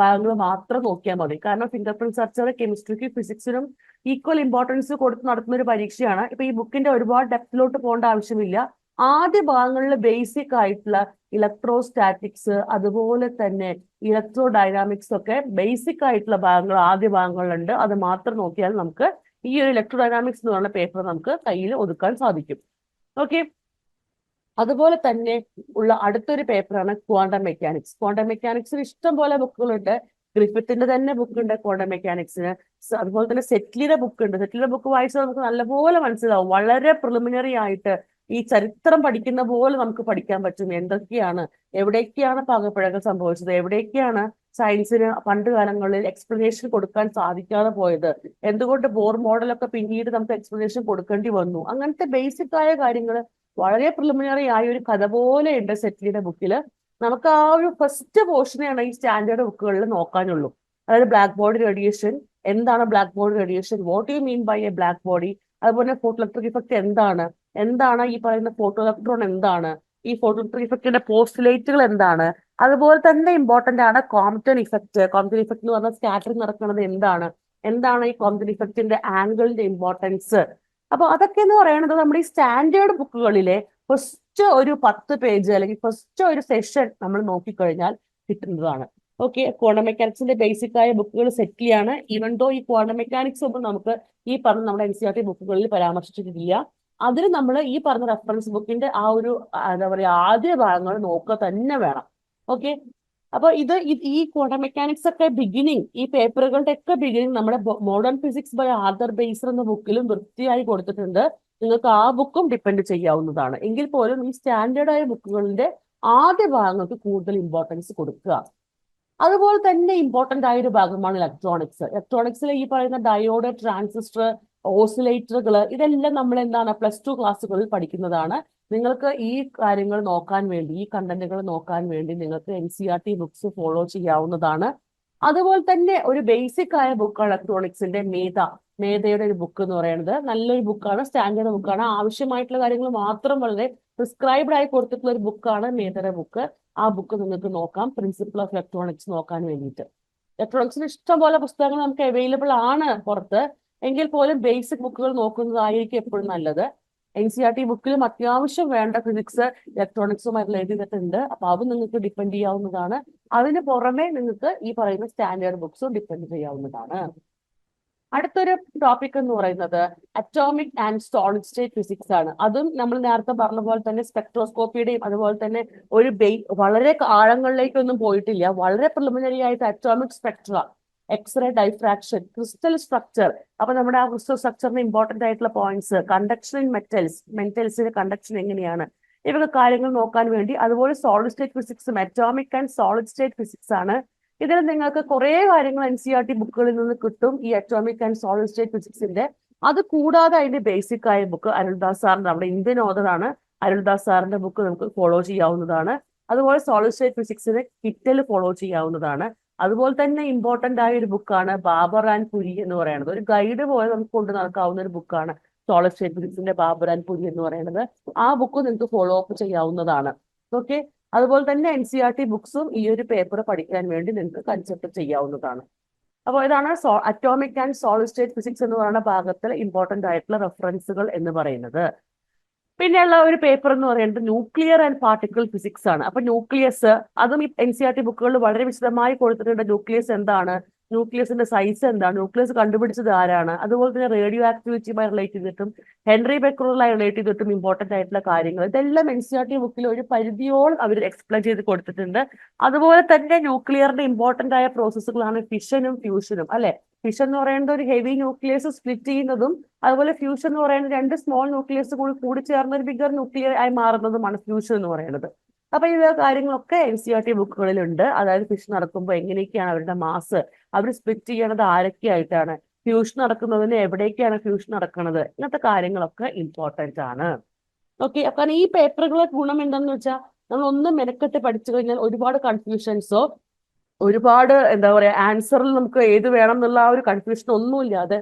ഭാഗങ്ങൾ മാത്രം നോക്കിയാൽ മതി. കാരണം ഫിംഗർ പ്രിന്റ് സർച്ചർ കെമിസ്ട്രിക്കും ഫിസിക്സിനും ഈക്വൽ ഇമ്പോർട്ടൻസ് കൊടുത്ത് നടത്തുന്ന ഒരു പരീക്ഷയാണ്. ഇപ്പൊ ഈ ബുക്കിന്റെ ഒരുപാട് ഡെപ്തിലോട്ട് പോകേണ്ട ആവശ്യമില്ല. ആദ്യ ഭാഗങ്ങളിൽ ബേസിക് ആയിട്ടുള്ള ഇലക്ട്രോസ്റ്റാറ്റിക്സ് അതുപോലെ തന്നെ ഇലക്ട്രോ ഡൈനാമിക്സ് ഒക്കെ ബേസിക് ആയിട്ടുള്ള ഭാഗങ്ങൾ ആദ്യ ഭാഗങ്ങളിലുണ്ട് അത് മാത്രം നോക്കിയാൽ നമുക്ക് ഈ ഒരു ഇലക്ട്രോ ഡൈനാമിക്സ് എന്ന് പറയുന്ന പേപ്പർ നമുക്ക് കയ്യിൽ ഒതുക്കാൻ സാധിക്കും. ഓക്കെ അതുപോലെ തന്നെ ഉള്ള അടുത്തൊരു പേപ്പറാണ് ക്വാണ്ടം മെക്കാനിക്സ് ക്വാണ്ടം മെക്കാനിക്സിന് ഇഷ്ടം പോലെ ബുക്കുകളുണ്ട്. ഗ്രിഫിത്തിന്റെ തന്നെ ബുക്ക് ഉണ്ട് ക്വാണ്ടം മെക്കാനിക്സിന് അതുപോലെ തന്നെ സെറ്റ്ലിയുടെ ബുക്ക് ഉണ്ട് സെറ്റ്ലിയുടെ ബുക്ക് വായിച്ചാൽ നമുക്ക് നല്ലപോലെ മനസ്സിലാവും. വളരെ പ്രിലിമിനറി ആയിട്ട് ഈ ചരിത്രം പഠിക്കുന്ന പോലെ നമുക്ക് പഠിക്കാൻ പറ്റും. എന്തൊക്കെയാണ് എവിടേക്കാണ് പാകപ്പിഴകൾ സംഭവിച്ചത്? എവിടേക്കാണ് സയൻസിന് പണ്ട് കാലങ്ങളിൽ എക്സ്പ്ലനേഷൻ കൊടുക്കാൻ സാധിക്കാതെ പോയത്? എന്തുകൊണ്ട് ബോർ മോഡലൊക്കെ പിന്നീട് നമുക്ക് എക്സ്പ്ലനേഷൻ കൊടുക്കേണ്ടി വന്നു? അങ്ങനത്തെ ബേസിക് ആയ കാര്യങ്ങൾ വളരെ പ്രിലിമിനറി ആയ ഒരു കഥ പോലെ ഉണ്ട് സെറ്റ്ലിയുടെ ബുക്കിൽ നമുക്ക് ആ ഒരു ഫസ്റ്റ് പോർഷനെയാണ് ഈ സ്റ്റാൻഡേർഡ് ബുക്കുകളിൽ നോക്കാനുള്ളൂ. അതായത് ബ്ലാക്ക് ബോഡി റേഡിയേഷൻ എന്താണ് black body radiation what you mean by a black body അതുപോലെ ഫോട്ടോ ഇലക്ട്രിക് ഇഫക്റ്റ് എന്താണ്? എന്താണ് ഈ പറയുന്ന ഫോട്ടോ ഇലക്ട്രോൺ എന്താണ്? ഈ ഫോട്ടോ ഇഫക്റ്റിന്റെ പോസ്റ്റുലേറ്റുകൾ എന്താണ്? അതുപോലെ തന്നെ ഇമ്പോർട്ടന്റ് ആണ് കോംപ്റ്റൺ ഇഫക്റ്റ് കോംപ്റ്റൺ ഇഫക്റ്റ് എന്ന് പറഞ്ഞാൽ സ്കാറ്ററിംഗ് നടക്കുന്നത് എന്താണ്? എന്താണ് ഈ കോംപ്റ്റൺ ഇഫക്റ്റിന്റെ ആംഗിളിന്റെ ഇമ്പോർട്ടൻസ് അപ്പൊ അതൊക്കെ എന്ന് പറയുന്നത് നമ്മുടെ ഈ സ്റ്റാൻഡേർഡ് ബുക്കുകളിലെ ഫസ്റ്റ് ഒരു പത്ത് പേജ് അല്ലെങ്കിൽ ഫസ്റ്റ് ഒരു സെഷൻ നമ്മൾ നോക്കിക്കഴിഞ്ഞാൽ കിട്ടുന്നതാണ്. ഓക്കെ ക്വാണ്ടം മെക്കാനിക്സിന്റെ ബേസിക് ആയ ബുക്കുകൾ സെറ്റ് ചെയ്യാണ്. ഈവൻ ദോ ഈ ക്വാണ്ടം മെക്കാനിക്സ് ഒന്നും നമുക്ക് ഈ പറഞ്ഞ നമ്മുടെ എൻ സി ആർ ടി ബുക്കുകളിൽ പരാമർശിച്ചിട്ടില്ല. അതിന് നമ്മൾ ഈ പറഞ്ഞ റെഫറൻസ് ബുക്കിന്റെ ആ ഒരു എന്താ പറയുക ആദ്യ ഭാഗങ്ങൾ നോക്കുക തന്നെ വേണം. ഓക്കെ അപ്പൊ ഇത് ഈ ക്വാണ്ട മെക്കാനിക്സ് ഒക്കെ ബിഗിനിങ് ഈ പേപ്പറുകളുടെ ഒക്കെ ബിഗിനിങ് നമ്മുടെ modern physics by Arthur Beiser എന്ന ബുക്കിലും വൃത്തിയായി കൊടുത്തിട്ടുണ്ട്. നിങ്ങൾക്ക് ആ ബുക്കും ഡിപ്പെൻഡ് ചെയ്യാവുന്നതാണ്. എങ്കിൽ പോലും ഈ സ്റ്റാൻഡേർഡ് ആയ ബുക്കുകളിന്റെ ആദ്യ ഭാഗങ്ങൾക്ക് കൂടുതൽ ഇമ്പോർട്ടൻസ് കൊടുക്കുക. അതുപോലെ തന്നെ ഇമ്പോർട്ടന്റ് ആയ ഒരു ഭാഗമാണ് ഇലക്ട്രോണിക്സ് ഇലക്ട്രോണിക്സിലെ ഈ പറയുന്ന ഡയോഡ് ട്രാൻസിസ്റ്റർ ഓസിലേറ്ററുകൾ ഇതെല്ലാം നമ്മൾ എന്താണ് പ്ലസ് ടു ക്ലാസ്സുകളിൽ പഠിക്കുന്നതാണ്. നിങ്ങൾക്ക് ഈ കാര്യങ്ങൾ നോക്കാൻ വേണ്ടി ഈ കണ്ടന്റുകൾ നോക്കാൻ വേണ്ടി നിങ്ങൾക്ക് N C R T books follow ചെയ്യാവുന്നതാണ്. അതുപോലെ തന്നെ ഒരു ബേസിക് ആയ ബുക്ക് ഇലക്ട്രോണിക്സിന്റെ മേധ മേധയുടെ ഒരു ബുക്ക് എന്ന് പറയുന്നത്. നല്ലൊരു ബുക്കാണ് സ്റ്റാൻഡേർഡ് ബുക്കാണ് ആവശ്യമായിട്ടുള്ള കാര്യങ്ങൾ മാത്രം വളരെ പ്രിസ്ക്രൈബ്ഡ് ആയി കൊടുത്തിട്ടുള്ള ഒരു ബുക്കാണ് മേധയുടെ ബുക്ക് ആ ബുക്ക് നിങ്ങൾക്ക് നോക്കാം. പ്രിൻസിപ്പിൾ ഓഫ് ഇലക്ട്രോണിക്സ് നോക്കാൻ വേണ്ടിയിട്ട്. ഇലക്ട്രോണിക്സിന് ഇഷ്ടംപോലെ പുസ്തകങ്ങൾ നമുക്ക് അവൈലബിൾ ആണ് പുറത്ത്. എങ്കിൽ പോലും ബേസിക് ബുക്കുകൾ നോക്കുന്നതായിരിക്കും എപ്പോഴും നല്ലത്. എൻ സി ആർ ടി ബുക്കിലും അത്യാവശ്യം വേണ്ട ഫിസിക്സ് ഇലക്ട്രോണിക്സുമായി റിലേറ്റ് ചെയ്തിട്ടുണ്ട് അപ്പൊ അത് നിങ്ങൾക്ക് ഡിപ്പെൻഡ് ചെയ്യാവുന്നതാണ്. അതിന് പുറമെ നിങ്ങൾക്ക് ഈ പറയുന്ന സ്റ്റാൻഡേർഡ് ബുക്സും ഡിപ്പെൻഡ് ചെയ്യാവുന്നതാണ്. അടുത്തൊരു ടോപ്പിക് എന്ന് പറയുന്നത് atomic and solid state physics ആണ്. അതും നമ്മൾ നേരത്തെ പറഞ്ഞ പോലെ തന്നെ സ്പെക്ട്രോസ്കോപ്പിയുടെയും അതുപോലെ തന്നെ ഒരു ബേ വളരെ ആഴങ്ങളിലേക്കൊന്നും പോയിട്ടില്ല. വളരെ പ്രിലിമിനറി ആയിട്ട് atomic spectra X-ray diffraction crystal structure അപ്പൊ നമ്മുടെ ആ ക്രിസ്റ്റൽ സ്ട്രക്ചറിന് ഇമ്പോർട്ടന്റ് ആയിട്ടുള്ള പോയിന്റ്സ് കണ്ടക്ഷൻ ഇൻ മെറ്റൽസ് മെറ്റൽസിന്റെ കണ്ടക്ഷൻ എങ്ങനെയാണ്? ഇവയൊക്കെ കാര്യങ്ങൾ നോക്കാൻ വേണ്ടി അതുപോലെ solid state ഫിസിക്സും atomic and solid state physics ആണ്. ഇതിൽ നിങ്ങൾക്ക് കുറെ കാര്യങ്ങൾ എൻ സി ആർ ടി ബുക്കുകളിൽ നിന്ന് കിട്ടും ഈ അറ്റോമിക് ആൻഡ് സോളിഡ് സ്റ്റേറ്റ് ഫിസിക്സിന്റെ അത് കൂടാതെ അതിന്റെ ബേസിക് ആയ ബുക്ക് അരുൾദാസ് സാറിന്റെ നമ്മുടെ ഇന്ത്യൻ ഓതറാണ് അരുൾദാസ് സാറിന്റെ ബുക്ക് നമുക്ക് ഫോളോ ചെയ്യാവുന്നതാണ്. അതുപോലെ സോളിഡ് സ്റ്റേറ്റ് ഫിസിക്സിന്റെ കിറ്റൽ ഫോളോ ചെയ്യാവുന്നതാണ്. അതുപോലെ തന്നെ ഇമ്പോർട്ടന്റ് ആയ ഒരു ബുക്കാണ് ബാബർ ആൻഡ് പുരി എന്ന് പറയുന്നത്. ഒരു ഗൈഡ് പോലെ നമുക്ക് കൊണ്ട് നടക്കാവുന്ന ഒരു ബുക്കാണ് സോളിഡ് സ്റ്റേറ്റ് ഫിസിക്സിന്റെ ബാബർ ആൻഡ് പുരി എന്ന് പറയുന്നത്. ആ ബുക്ക് നിങ്ങൾക്ക് ഫോളോ അപ്പ് ചെയ്യാവുന്നതാണ്. ഓക്കെ അതുപോലെ തന്നെ എൻ സി ആർ ടി ബുക്സും ഈ ഒരു പേപ്പർ പഠിക്കാൻ വേണ്ടി നിങ്ങൾക്ക് കൺസെപ്റ്റ് ചെയ്യാവുന്നതാണ്. അപ്പോൾ ഇതാണ് atomic and solid state physics എന്ന് പറയുന്ന ഭാഗത്തിൽ ഇമ്പോർട്ടന്റ് ആയിട്ടുള്ള റെഫറൻസുകൾ എന്ന് പറയുന്നത്. പിന്നെയുള്ള ഒരു പേപ്പർ എന്ന് പറയുന്നത് ന്യൂക്ലിയർ ആൻഡ് പാർട്ടിക്കിൾ ഫിസിക്സ് ആണ്. അപ്പൊ ന്യൂക്ലിയസ് അതും ഈ എൻ സി ആർ ടി ബുക്കുകളിൽ വളരെ വിശദമായി കൊടുത്തിട്ടുണ്ട് ന്യൂക്ലിയസ് എന്താണ്? ന്യൂക്ലിയസിന്റെ സൈസ് എന്താണ്? ന്യൂക്ലിയസ് കണ്ടുപിടിച്ചത് ആരാണ്? അതുപോലെ തന്നെ റേഡിയോ ആക്ടിവിറ്റിയുമായി റിലേറ്റ് ചെയ്തിട്ടും ഹെൻറി ബെക്കറുമായി റിലേറ്റ് ചെയ്തിട്ടും ഇമ്പോർട്ടന്റ് ആയിട്ടുള്ള കാര്യങ്ങൾ. ഇതെല്ലാം എൻ സി ആർ ടി ബുക്കിൽ ഒരു പരിധിയോളം അവർ എക്സ്പ്ലെയിൻ ചെയ്ത് കൊടുത്തിട്ടുണ്ട്. അതുപോലെ തന്നെ ന്യൂക്ലിയറിന്റെ ഇമ്പോർട്ടന്റ് ആയ പ്രോസസ്സുകളാണ് ഫിഷനും ഫ്യൂഷനും അല്ലെ? ഫിഷൻ എന്ന് പറയുന്നത് ഒരു ഹെവി ന്യൂക്ലിയസ് സ്പ്ലിറ്റ് ചെയ്യുന്നതും അതുപോലെ ഫ്യൂഷൻ എന്ന് പറയുന്നത് രണ്ട് സ്മോൾ ന്യൂക്ലിയസ് കൂടി കൂടി ചേർന്ന ഒരു ബിഗർ ന്യൂക്ലിയർ ആയി മാറുന്നതുമാണ് ഫ്യൂഷൻ എന്ന് പറയുന്നത്. അപ്പൊ ഈ കാര്യങ്ങളൊക്കെ എൻ സി ആർ ടി ബുക്കുകളിലുണ്ട്. അതായത് ഫിഷ് നടക്കുമ്പോൾ എങ്ങനെയൊക്കെയാണ് അവരുടെ മാസ് അവർ സ്പ്ലിറ്റ് ചെയ്യണത് ആരൊക്കെയായിട്ടാണ് ഫ്യൂഷൻ നടക്കുന്നതിന് എവിടേക്കാണ് ഫ്യൂഷൻ നടക്കുന്നത് ഇങ്ങനത്തെ കാര്യങ്ങളൊക്കെ ഇമ്പോർട്ടന്റ് ആണ്. ഓക്കെ കാരണം ഈ പേപ്പറുകളെ ഗുണം എന്താണെന്ന് വെച്ചാൽ നമ്മൾ ഒന്ന് മെനക്കെട്ട് പഠിച്ചു കഴിഞ്ഞാൽ ഒരുപാട് കൺഫ്യൂഷൻസോ ഒരുപാട് എന്താ പറയാ ആൻസറിൽ നമുക്ക് ഏത് വേണം എന്നുള്ള ആ ഒരു കൺഫ്യൂഷൻ ഒന്നുമില്ലാതെ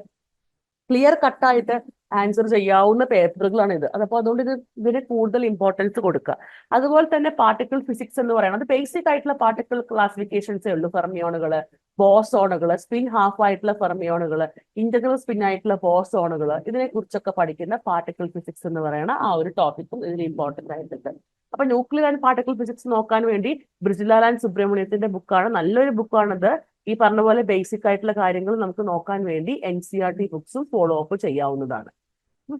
ക്ലിയർ കട്ടായിട്ട് ആൻസർ ചെയ്യാവുന്ന പേപ്പറുകളാണ് ഇത്. അതപ്പോൾ അതുകൊണ്ട് ഇത് ഇതിന് കൂടുതൽ ഇമ്പോർട്ടൻസ് കൊടുക്കുക. അതുപോലെ തന്നെ പാർട്ടിക്കിൾ ഫിസിക്സ് എന്ന് പറയുന്നത് ബേസിക് ആയിട്ടുള്ള പാർട്ടിക്കിൾ ക്ലാസിഫിക്കേഷൻസേ ഉള്ളൂ. ഫെർമിയോണുകൾ ബോസോണുകൾ സ്പിൻ ഹാഫ് ആയിട്ടുള്ള ഫെർമിയോണുകൾ ഇന്റഗ്രൽ സ്പിൻ ആയിട്ടുള്ള ബോസോണുകൾ ഇതിനെ കുറിച്ചൊക്കെ പഠിക്കുന്ന പാർട്ടിക്കിൾ ഫിസിക്സ് എന്ന് പറയുന്ന ആ ഒരു ടോപ്പിക്കും ഇതിന് ഇമ്പോർട്ടന്റ് ആയിട്ടുണ്ട്. അപ്പൊ ന്യൂക്ലിയർ ആൻഡ് പാർട്ടിക്കിൾ ഫിസിക്സ് നോക്കാൻ വേണ്ടി ബ്രിജിലാൽ ആൻഡ് സുബ്രഹ്മണ്യത്തിന്റെ ബുക്കാണ് നല്ലൊരു ബുക്കാണിത് ഈ പറഞ്ഞ പോലെ ബേസിക് ആയിട്ടുള്ള കാര്യങ്ങൾ നമുക്ക് നോക്കാൻ വേണ്ടി എൻ സി ആർ ടി ബുക്സും ഫോളോ അപ്പ് ചെയ്യാവുന്നതാണ്.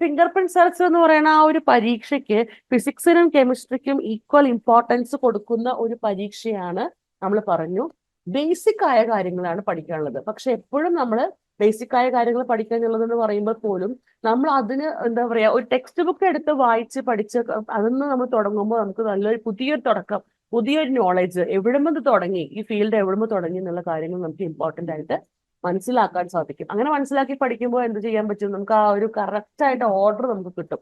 ഫിംഗർ പ്രിന്റ് സെർച്ച് എന്ന് പറയുന്ന ആ ഒരു പരീക്ഷയ്ക്ക് ഫിസിക്സിനും കെമിസ്ട്രിക്കും ഈക്വൽ ഇമ്പോർട്ടൻസ് കൊടുക്കുന്ന ഒരു പരീക്ഷയാണ് നമ്മൾ പറഞ്ഞു. ബേസിക് ആയ കാര്യങ്ങളാണ് പഠിക്കാനുള്ളത്. പക്ഷെ എപ്പോഴും നമ്മൾ ബേസിക് ആയ കാര്യങ്ങൾ പഠിക്കുക എന്നുള്ളതെന്ന് പറയുമ്പോൾ പോലും നമ്മൾ അതിന് എന്താ പറയാ ഒരു ടെക്സ്റ്റ് ബുക്ക് എടുത്ത് വായിച്ച് പഠിച്ച് അതിന്ന് നമ്മൾ തുടങ്ങുമ്പോൾ നമുക്ക് നല്ലൊരു പുതിയൊരു തുടക്കം പുതിയൊരു നോളജ് എവിടുമ്പത് തുടങ്ങി ഈ ഫീൽഡ് എവിടുമ്പ് തുടങ്ങി എന്നുള്ള കാര്യങ്ങൾ നമുക്ക് ഇമ്പോർട്ടന്റ് ആയിട്ട് മനസ്സിലാക്കാൻ സാധിക്കും. അങ്ങനെ മനസ്സിലാക്കി പഠിക്കുമ്പോൾ എന്ത് ചെയ്യാൻ പറ്റും? നമുക്ക് ആ ഒരു കറക്റ്റ് ആയിട്ട് ഓർഡർ നമുക്ക് കിട്ടും.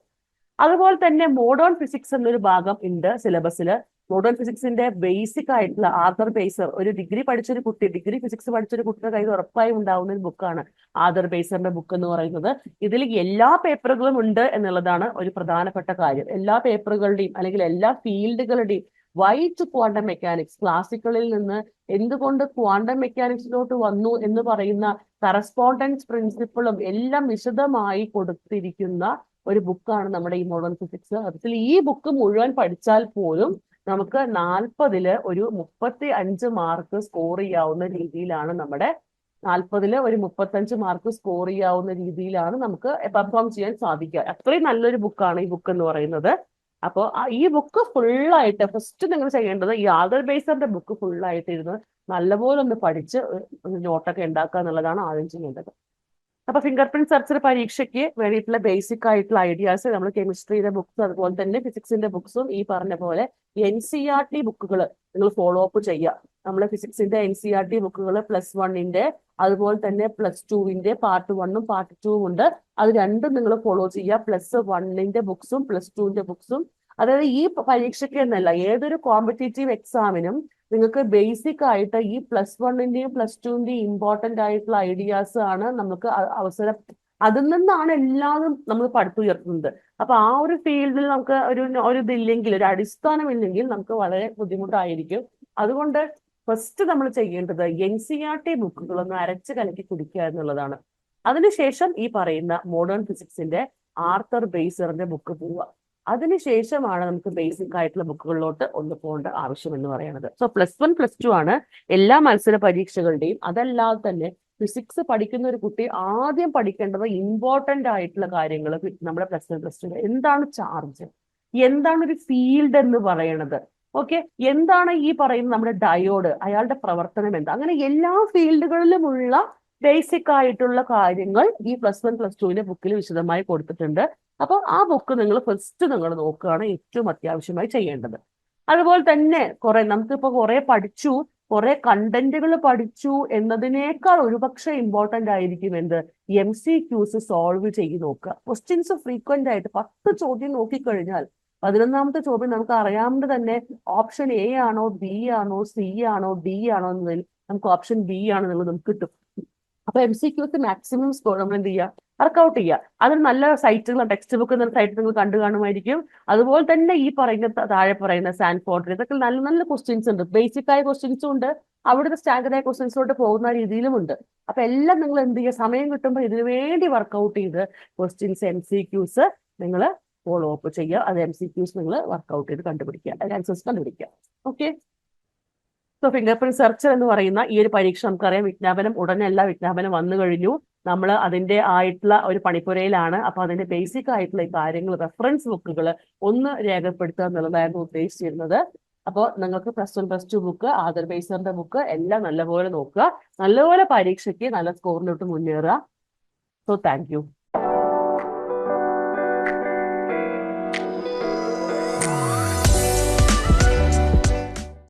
അതുപോലെ തന്നെ മോഡേൺ ഫിസിക്സ് എന്നൊരു ഭാഗം ഉണ്ട് സിലബസിൽ മോഡേൺ ഫിസിക്സിന്റെ ബേസിക് ആയിട്ടുള്ള ആദർ ബേസർ ഒരു ഡിഗ്രി പഠിച്ചൊരു കുട്ടി ഡിഗ്രി ഫിസിക്സ് പഠിച്ചൊരു കുട്ടിയുടെ കയ്യിൽ ഉറപ്പായും ഉണ്ടാവുന്ന ഒരു ബുക്കാണ് ആദർ ബേസറിന്റെ ബുക്ക് എന്ന് പറയുന്നത്. ഇതിൽ എല്ലാ പേപ്പറുകളും ഉണ്ട് എന്നുള്ളതാണ് ഒരു പ്രധാനപ്പെട്ട കാര്യം. എല്ലാ പേപ്പറുകളുടെയും അല്ലെങ്കിൽ എല്ലാ ഫീൽഡുകളുടെയും വൈ ടു ക്വാണ്ടം മെക്കാനിക്സ് ക്ലാസിക്കലിൽ നിന്ന് എന്തുകൊണ്ട് ക്വാണ്ടം മെക്കാനിക്സിലോട്ട് വന്നു എന്ന് പറയുന്ന കറസ്പോണ്ടൻസ് പ്രിൻസിപ്പിളും എല്ലാം വിശദമായി കൊടുത്തിരിക്കുന്ന ഒരു ബുക്കാണ് നമ്മുടെ ഈ മോഡേൺ ഫിസിക്സ്. അതിൽ ഈ ബുക്ക് മുഴുവൻ പഠിച്ചാൽ പോലും നമുക്ക് നാൽപ്പതിൽ ഒരു മുപ്പത്തി അഞ്ച് മാർക്ക് സ്കോർ ചെയ്യാവുന്ന രീതിയിലാണ് നമ്മുടെ നാൽപ്പതിൽ ഒരു മുപ്പത്തഞ്ച് മാർക്ക് സ്കോർ ചെയ്യാവുന്ന രീതിയിലാണ് നമുക്ക് പെർഫോം ചെയ്യാൻ സാധിക്കുക. അത്രയും നല്ലൊരു ബുക്കാണ് ഈ ബുക്ക് എന്ന് പറയുന്നത്. അപ്പോൾ ഈ ബുക്ക് ഫുള്ളായിട്ട് ഫസ്റ്റ് നിങ്ങൾ ചെയ്യേണ്ടത് ഈ ആദർ ബേസറിന്റെ ബുക്ക് ഫുള്ളായിട്ട് ഇരുന്ന് നല്ലപോലെ ഒന്ന് പഠിച്ച് നോട്ടൊക്കെ ഉണ്ടാക്കുക എന്നുള്ളതാണ് ആദ്യം ചെയ്യേണ്ടത്. അപ്പൊ ഫിംഗർ പ്രിന്റ് സെർച്ചർ പരീക്ഷയ്ക്ക് വേണ്ടിയിട്ടുള്ള ബേസിക് ആയിട്ടുള്ള ഐഡിയാസ് നമ്മൾ കെമിസ്ട്രിയുടെ ബുക്സ് അതുപോലെ തന്നെ ഫിസിക്സിന്റെ ബുക്സും ഈ പറഞ്ഞ പോലെ എൻ സി ആർ ടി ബുക്കുകൾ നിങ്ങൾ ഫോളോ അപ്പ് ചെയ്യുക. നമ്മൾ ഫിസിക്സിന്റെ എൻ സി ആർ ടി ബുക്കുകൾ പ്ലസ് വണ്ണിന്റെ അതുപോലെ തന്നെ പ്ലസ് ടുവിന്റെ പാർട്ട് വണ്ണും പാർട്ട് ടൂവും ഉണ്ട്. അത് രണ്ടും നിങ്ങൾ ഫോളോ ചെയ്യുക. പ്ലസ് വണ്ണിന്റെ ബുക്സും പ്ലസ് ടുവിന്റെ ബുക്സും അതായത് ഈ പരീക്ഷയ്ക്ക് എന്നല്ല ഏതൊരു കോമ്പറ്റേറ്റീവ് എക്സാമിനും നിങ്ങൾക്ക് ബേസിക് ആയിട്ട് ഈ പ്ലസ് വണ്ണിന്റെയും പ്ലസ് ടുവിന്റെയും ഇമ്പോർട്ടന്റ് ആയിട്ടുള്ള ഐഡിയാസ് ആണ് നമുക്ക് അവസരം അതിൽ നിന്നാണ് എല്ലാവരും നമ്മൾ പഠിത്തുയർത്തുന്നത് അപ്പൊ ആ ഒരു ഫീൽഡിൽ നമുക്ക് ഒരു ഒരു ഇതില്ലെങ്കിൽ ഒരു അടിസ്ഥാനം ഇല്ലെങ്കിൽ നമുക്ക് വളരെ ബുദ്ധിമുട്ടായിരിക്കും. അതുകൊണ്ട് ഫസ്റ്റ് നമ്മൾ ചെയ്യേണ്ടത് എൻ സി ആർ ടി ബുക്കുകളൊന്ന് അരച്ച് കലക്കി കുടിക്കുക എന്നുള്ളതാണ്. അതിനുശേഷം ഈ പറയുന്ന മോഡേൺ ഫിസിക്സിന്റെ ആർത്തർ ബേസറിന്റെ ബുക്ക് പോവുക. അതിനുശേഷമാണ് നമുക്ക് ബേസിക് ആയിട്ടുള്ള ബുക്കുകളിലോട്ട് ഒന്ന് പോകേണ്ട ആവശ്യം എന്ന് പറയുന്നത്. So plus one plus two ആണ് എല്ലാ മത്സര പരീക്ഷകളുടെയും. അതല്ലാതെ തന്നെ ഫിസിക്സ് പഠിക്കുന്ന ഒരു കുട്ടി ആദ്യം പഠിക്കേണ്ടത് ഇമ്പോർട്ടന്റ് ആയിട്ടുള്ള കാര്യങ്ങൾ നമ്മുടെ പ്ലസ് വൺ പ്ലസ് ടു എന്താണ് ചാർജ് എന്താണ് ഒരു ഫീൽഡ് എന്ന് പറയണത്? ഓക്കെ എന്താണ് ഈ പറയുന്ന നമ്മുടെ ഡയോഡ് അയാളുടെ പ്രവർത്തനം എന്താ? അങ്ങനെ എല്ലാ ഫീൽഡുകളിലുമുള്ള ബേസിക് ആയിട്ടുള്ള കാര്യങ്ങൾ ഈ പ്ലസ് വൺ പ്ലസ് ടുവിന്റെ ബുക്കിൽ വിശദമായി കൊടുത്തിട്ടുണ്ട്. അപ്പോൾ ആ ബുക്ക് നിങ്ങൾ ഫസ്റ്റ് നിങ്ങൾ നോക്കുകയാണ് ഏറ്റവും അത്യാവശ്യമായി ചെയ്യേണ്ടത്. അതുപോലെ തന്നെ കുറെ നമുക്കിപ്പോ കുറെ പഠിച്ചു കുറെ കണ്ടന്റുകൾ പഠിച്ചു എന്നതിനേക്കാൾ ഒരുപക്ഷെ ഇമ്പോർട്ടന്റ് ആയിരിക്കും എന്ത്? എം സി ക്യൂസ് സോൾവ് ചെയ്ത് നോക്കുക. ക്വസ്റ്റ്യൻസ് ഫ്രീക്വന്റ് ആയിട്ട് പത്ത് ചോദ്യം നോക്കിക്കഴിഞ്ഞാൽ പതിനൊന്നാമത്തെ ചോദ്യം നമുക്ക് അറിയാവുന്നത് തന്നെ ഓപ്ഷൻ എ ആണോ ബി ആണോ സി ആണോ ഡി ആണോ എന്നതിൽ നമുക്ക് ഓപ്ഷൻ ബി ആണെന്നുള്ളത് നമുക്ക് കിട്ടും. അപ്പൊ എം സി ക്യൂക്ക് മാക്സിമം സ്കോർ നമ്മൾ എന്ത് ചെയ്യുക വർക്കൗട്ട് ചെയ്യുക അതിന് നല്ല സൈറ്റുകൾ ടെക്സ്റ്റ് ബുക്ക് എന്ന സൈറ്റ് നിങ്ങൾ കണ്ടു കാണുമായിരിക്കും. അതുപോലെ തന്നെ ഈ പറയുന്ന താഴെ പറയുന്ന സാൻഫോർഡ് ഇതൊക്കെ നല്ല നല്ല ക്വസ്റ്റ്യൻസ് ഉണ്ട്. ബേസിക് ആയ ക്വസ്റ്റ്യൻസും ഉണ്ട്. അവിടുത്തെ സ്റ്റാൻഡേർഡ് ആയ ക്വസ്റ്റ്യൻസിലോട്ട് പോകുന്ന രീതിയിലും ഉണ്ട്. അപ്പൊ എല്ലാം നിങ്ങൾ എന്ത് ചെയ്യുക സമയം കിട്ടുമ്പോൾ ഇതിനു വേണ്ടി വർക്കൗട്ട് ചെയ്ത് ക്വസ്റ്റ്യൻസ് എം സി ക്യൂസ് നിങ്ങൾ ഫോളോ അപ്പ് ചെയ്യുക. അത് എം സി ക്യൂസ് നിങ്ങൾ വർക്കൗട്ട് ചെയ്ത് കണ്ടുപിടിക്കുക. അതിന് ആൻസേഴ്സ് കണ്ടുപിടിക്കുക. Okay so finger print searcher എന്ന് പറയുന്ന ഈ ഒരു പരീക്ഷ നമുക്കറിയാം. വിജ്ഞാപനം ഉടനെ എല്ലാ വിജ്ഞാപനം വന്നു കഴിഞ്ഞു. നമ്മൾ അതിന്റെ ആയിട്ടുള്ള ഒരു പണിപ്പുരയിലാണ്. അപ്പൊ അതിന്റെ ബേസിക് ആയിട്ടുള്ള ഈ കാര്യങ്ങൾ റെഫറൻസ് ബുക്കുകൾ ഒന്ന് രേഖപ്പെടുത്തുക എന്നുള്ളതായിരുന്നു ഉദ്ദേശിച്ചിരുന്നത്. അപ്പോൾ നിങ്ങൾക്ക് plus one plus two book Arthur ബേസറിന്റെ book എല്ലാം നല്ലപോലെ നോക്കുക. നല്ലപോലെ പരീക്ഷയ്ക്ക് നല്ല സ്കോറിലോട്ട് മുന്നേറുക. So thank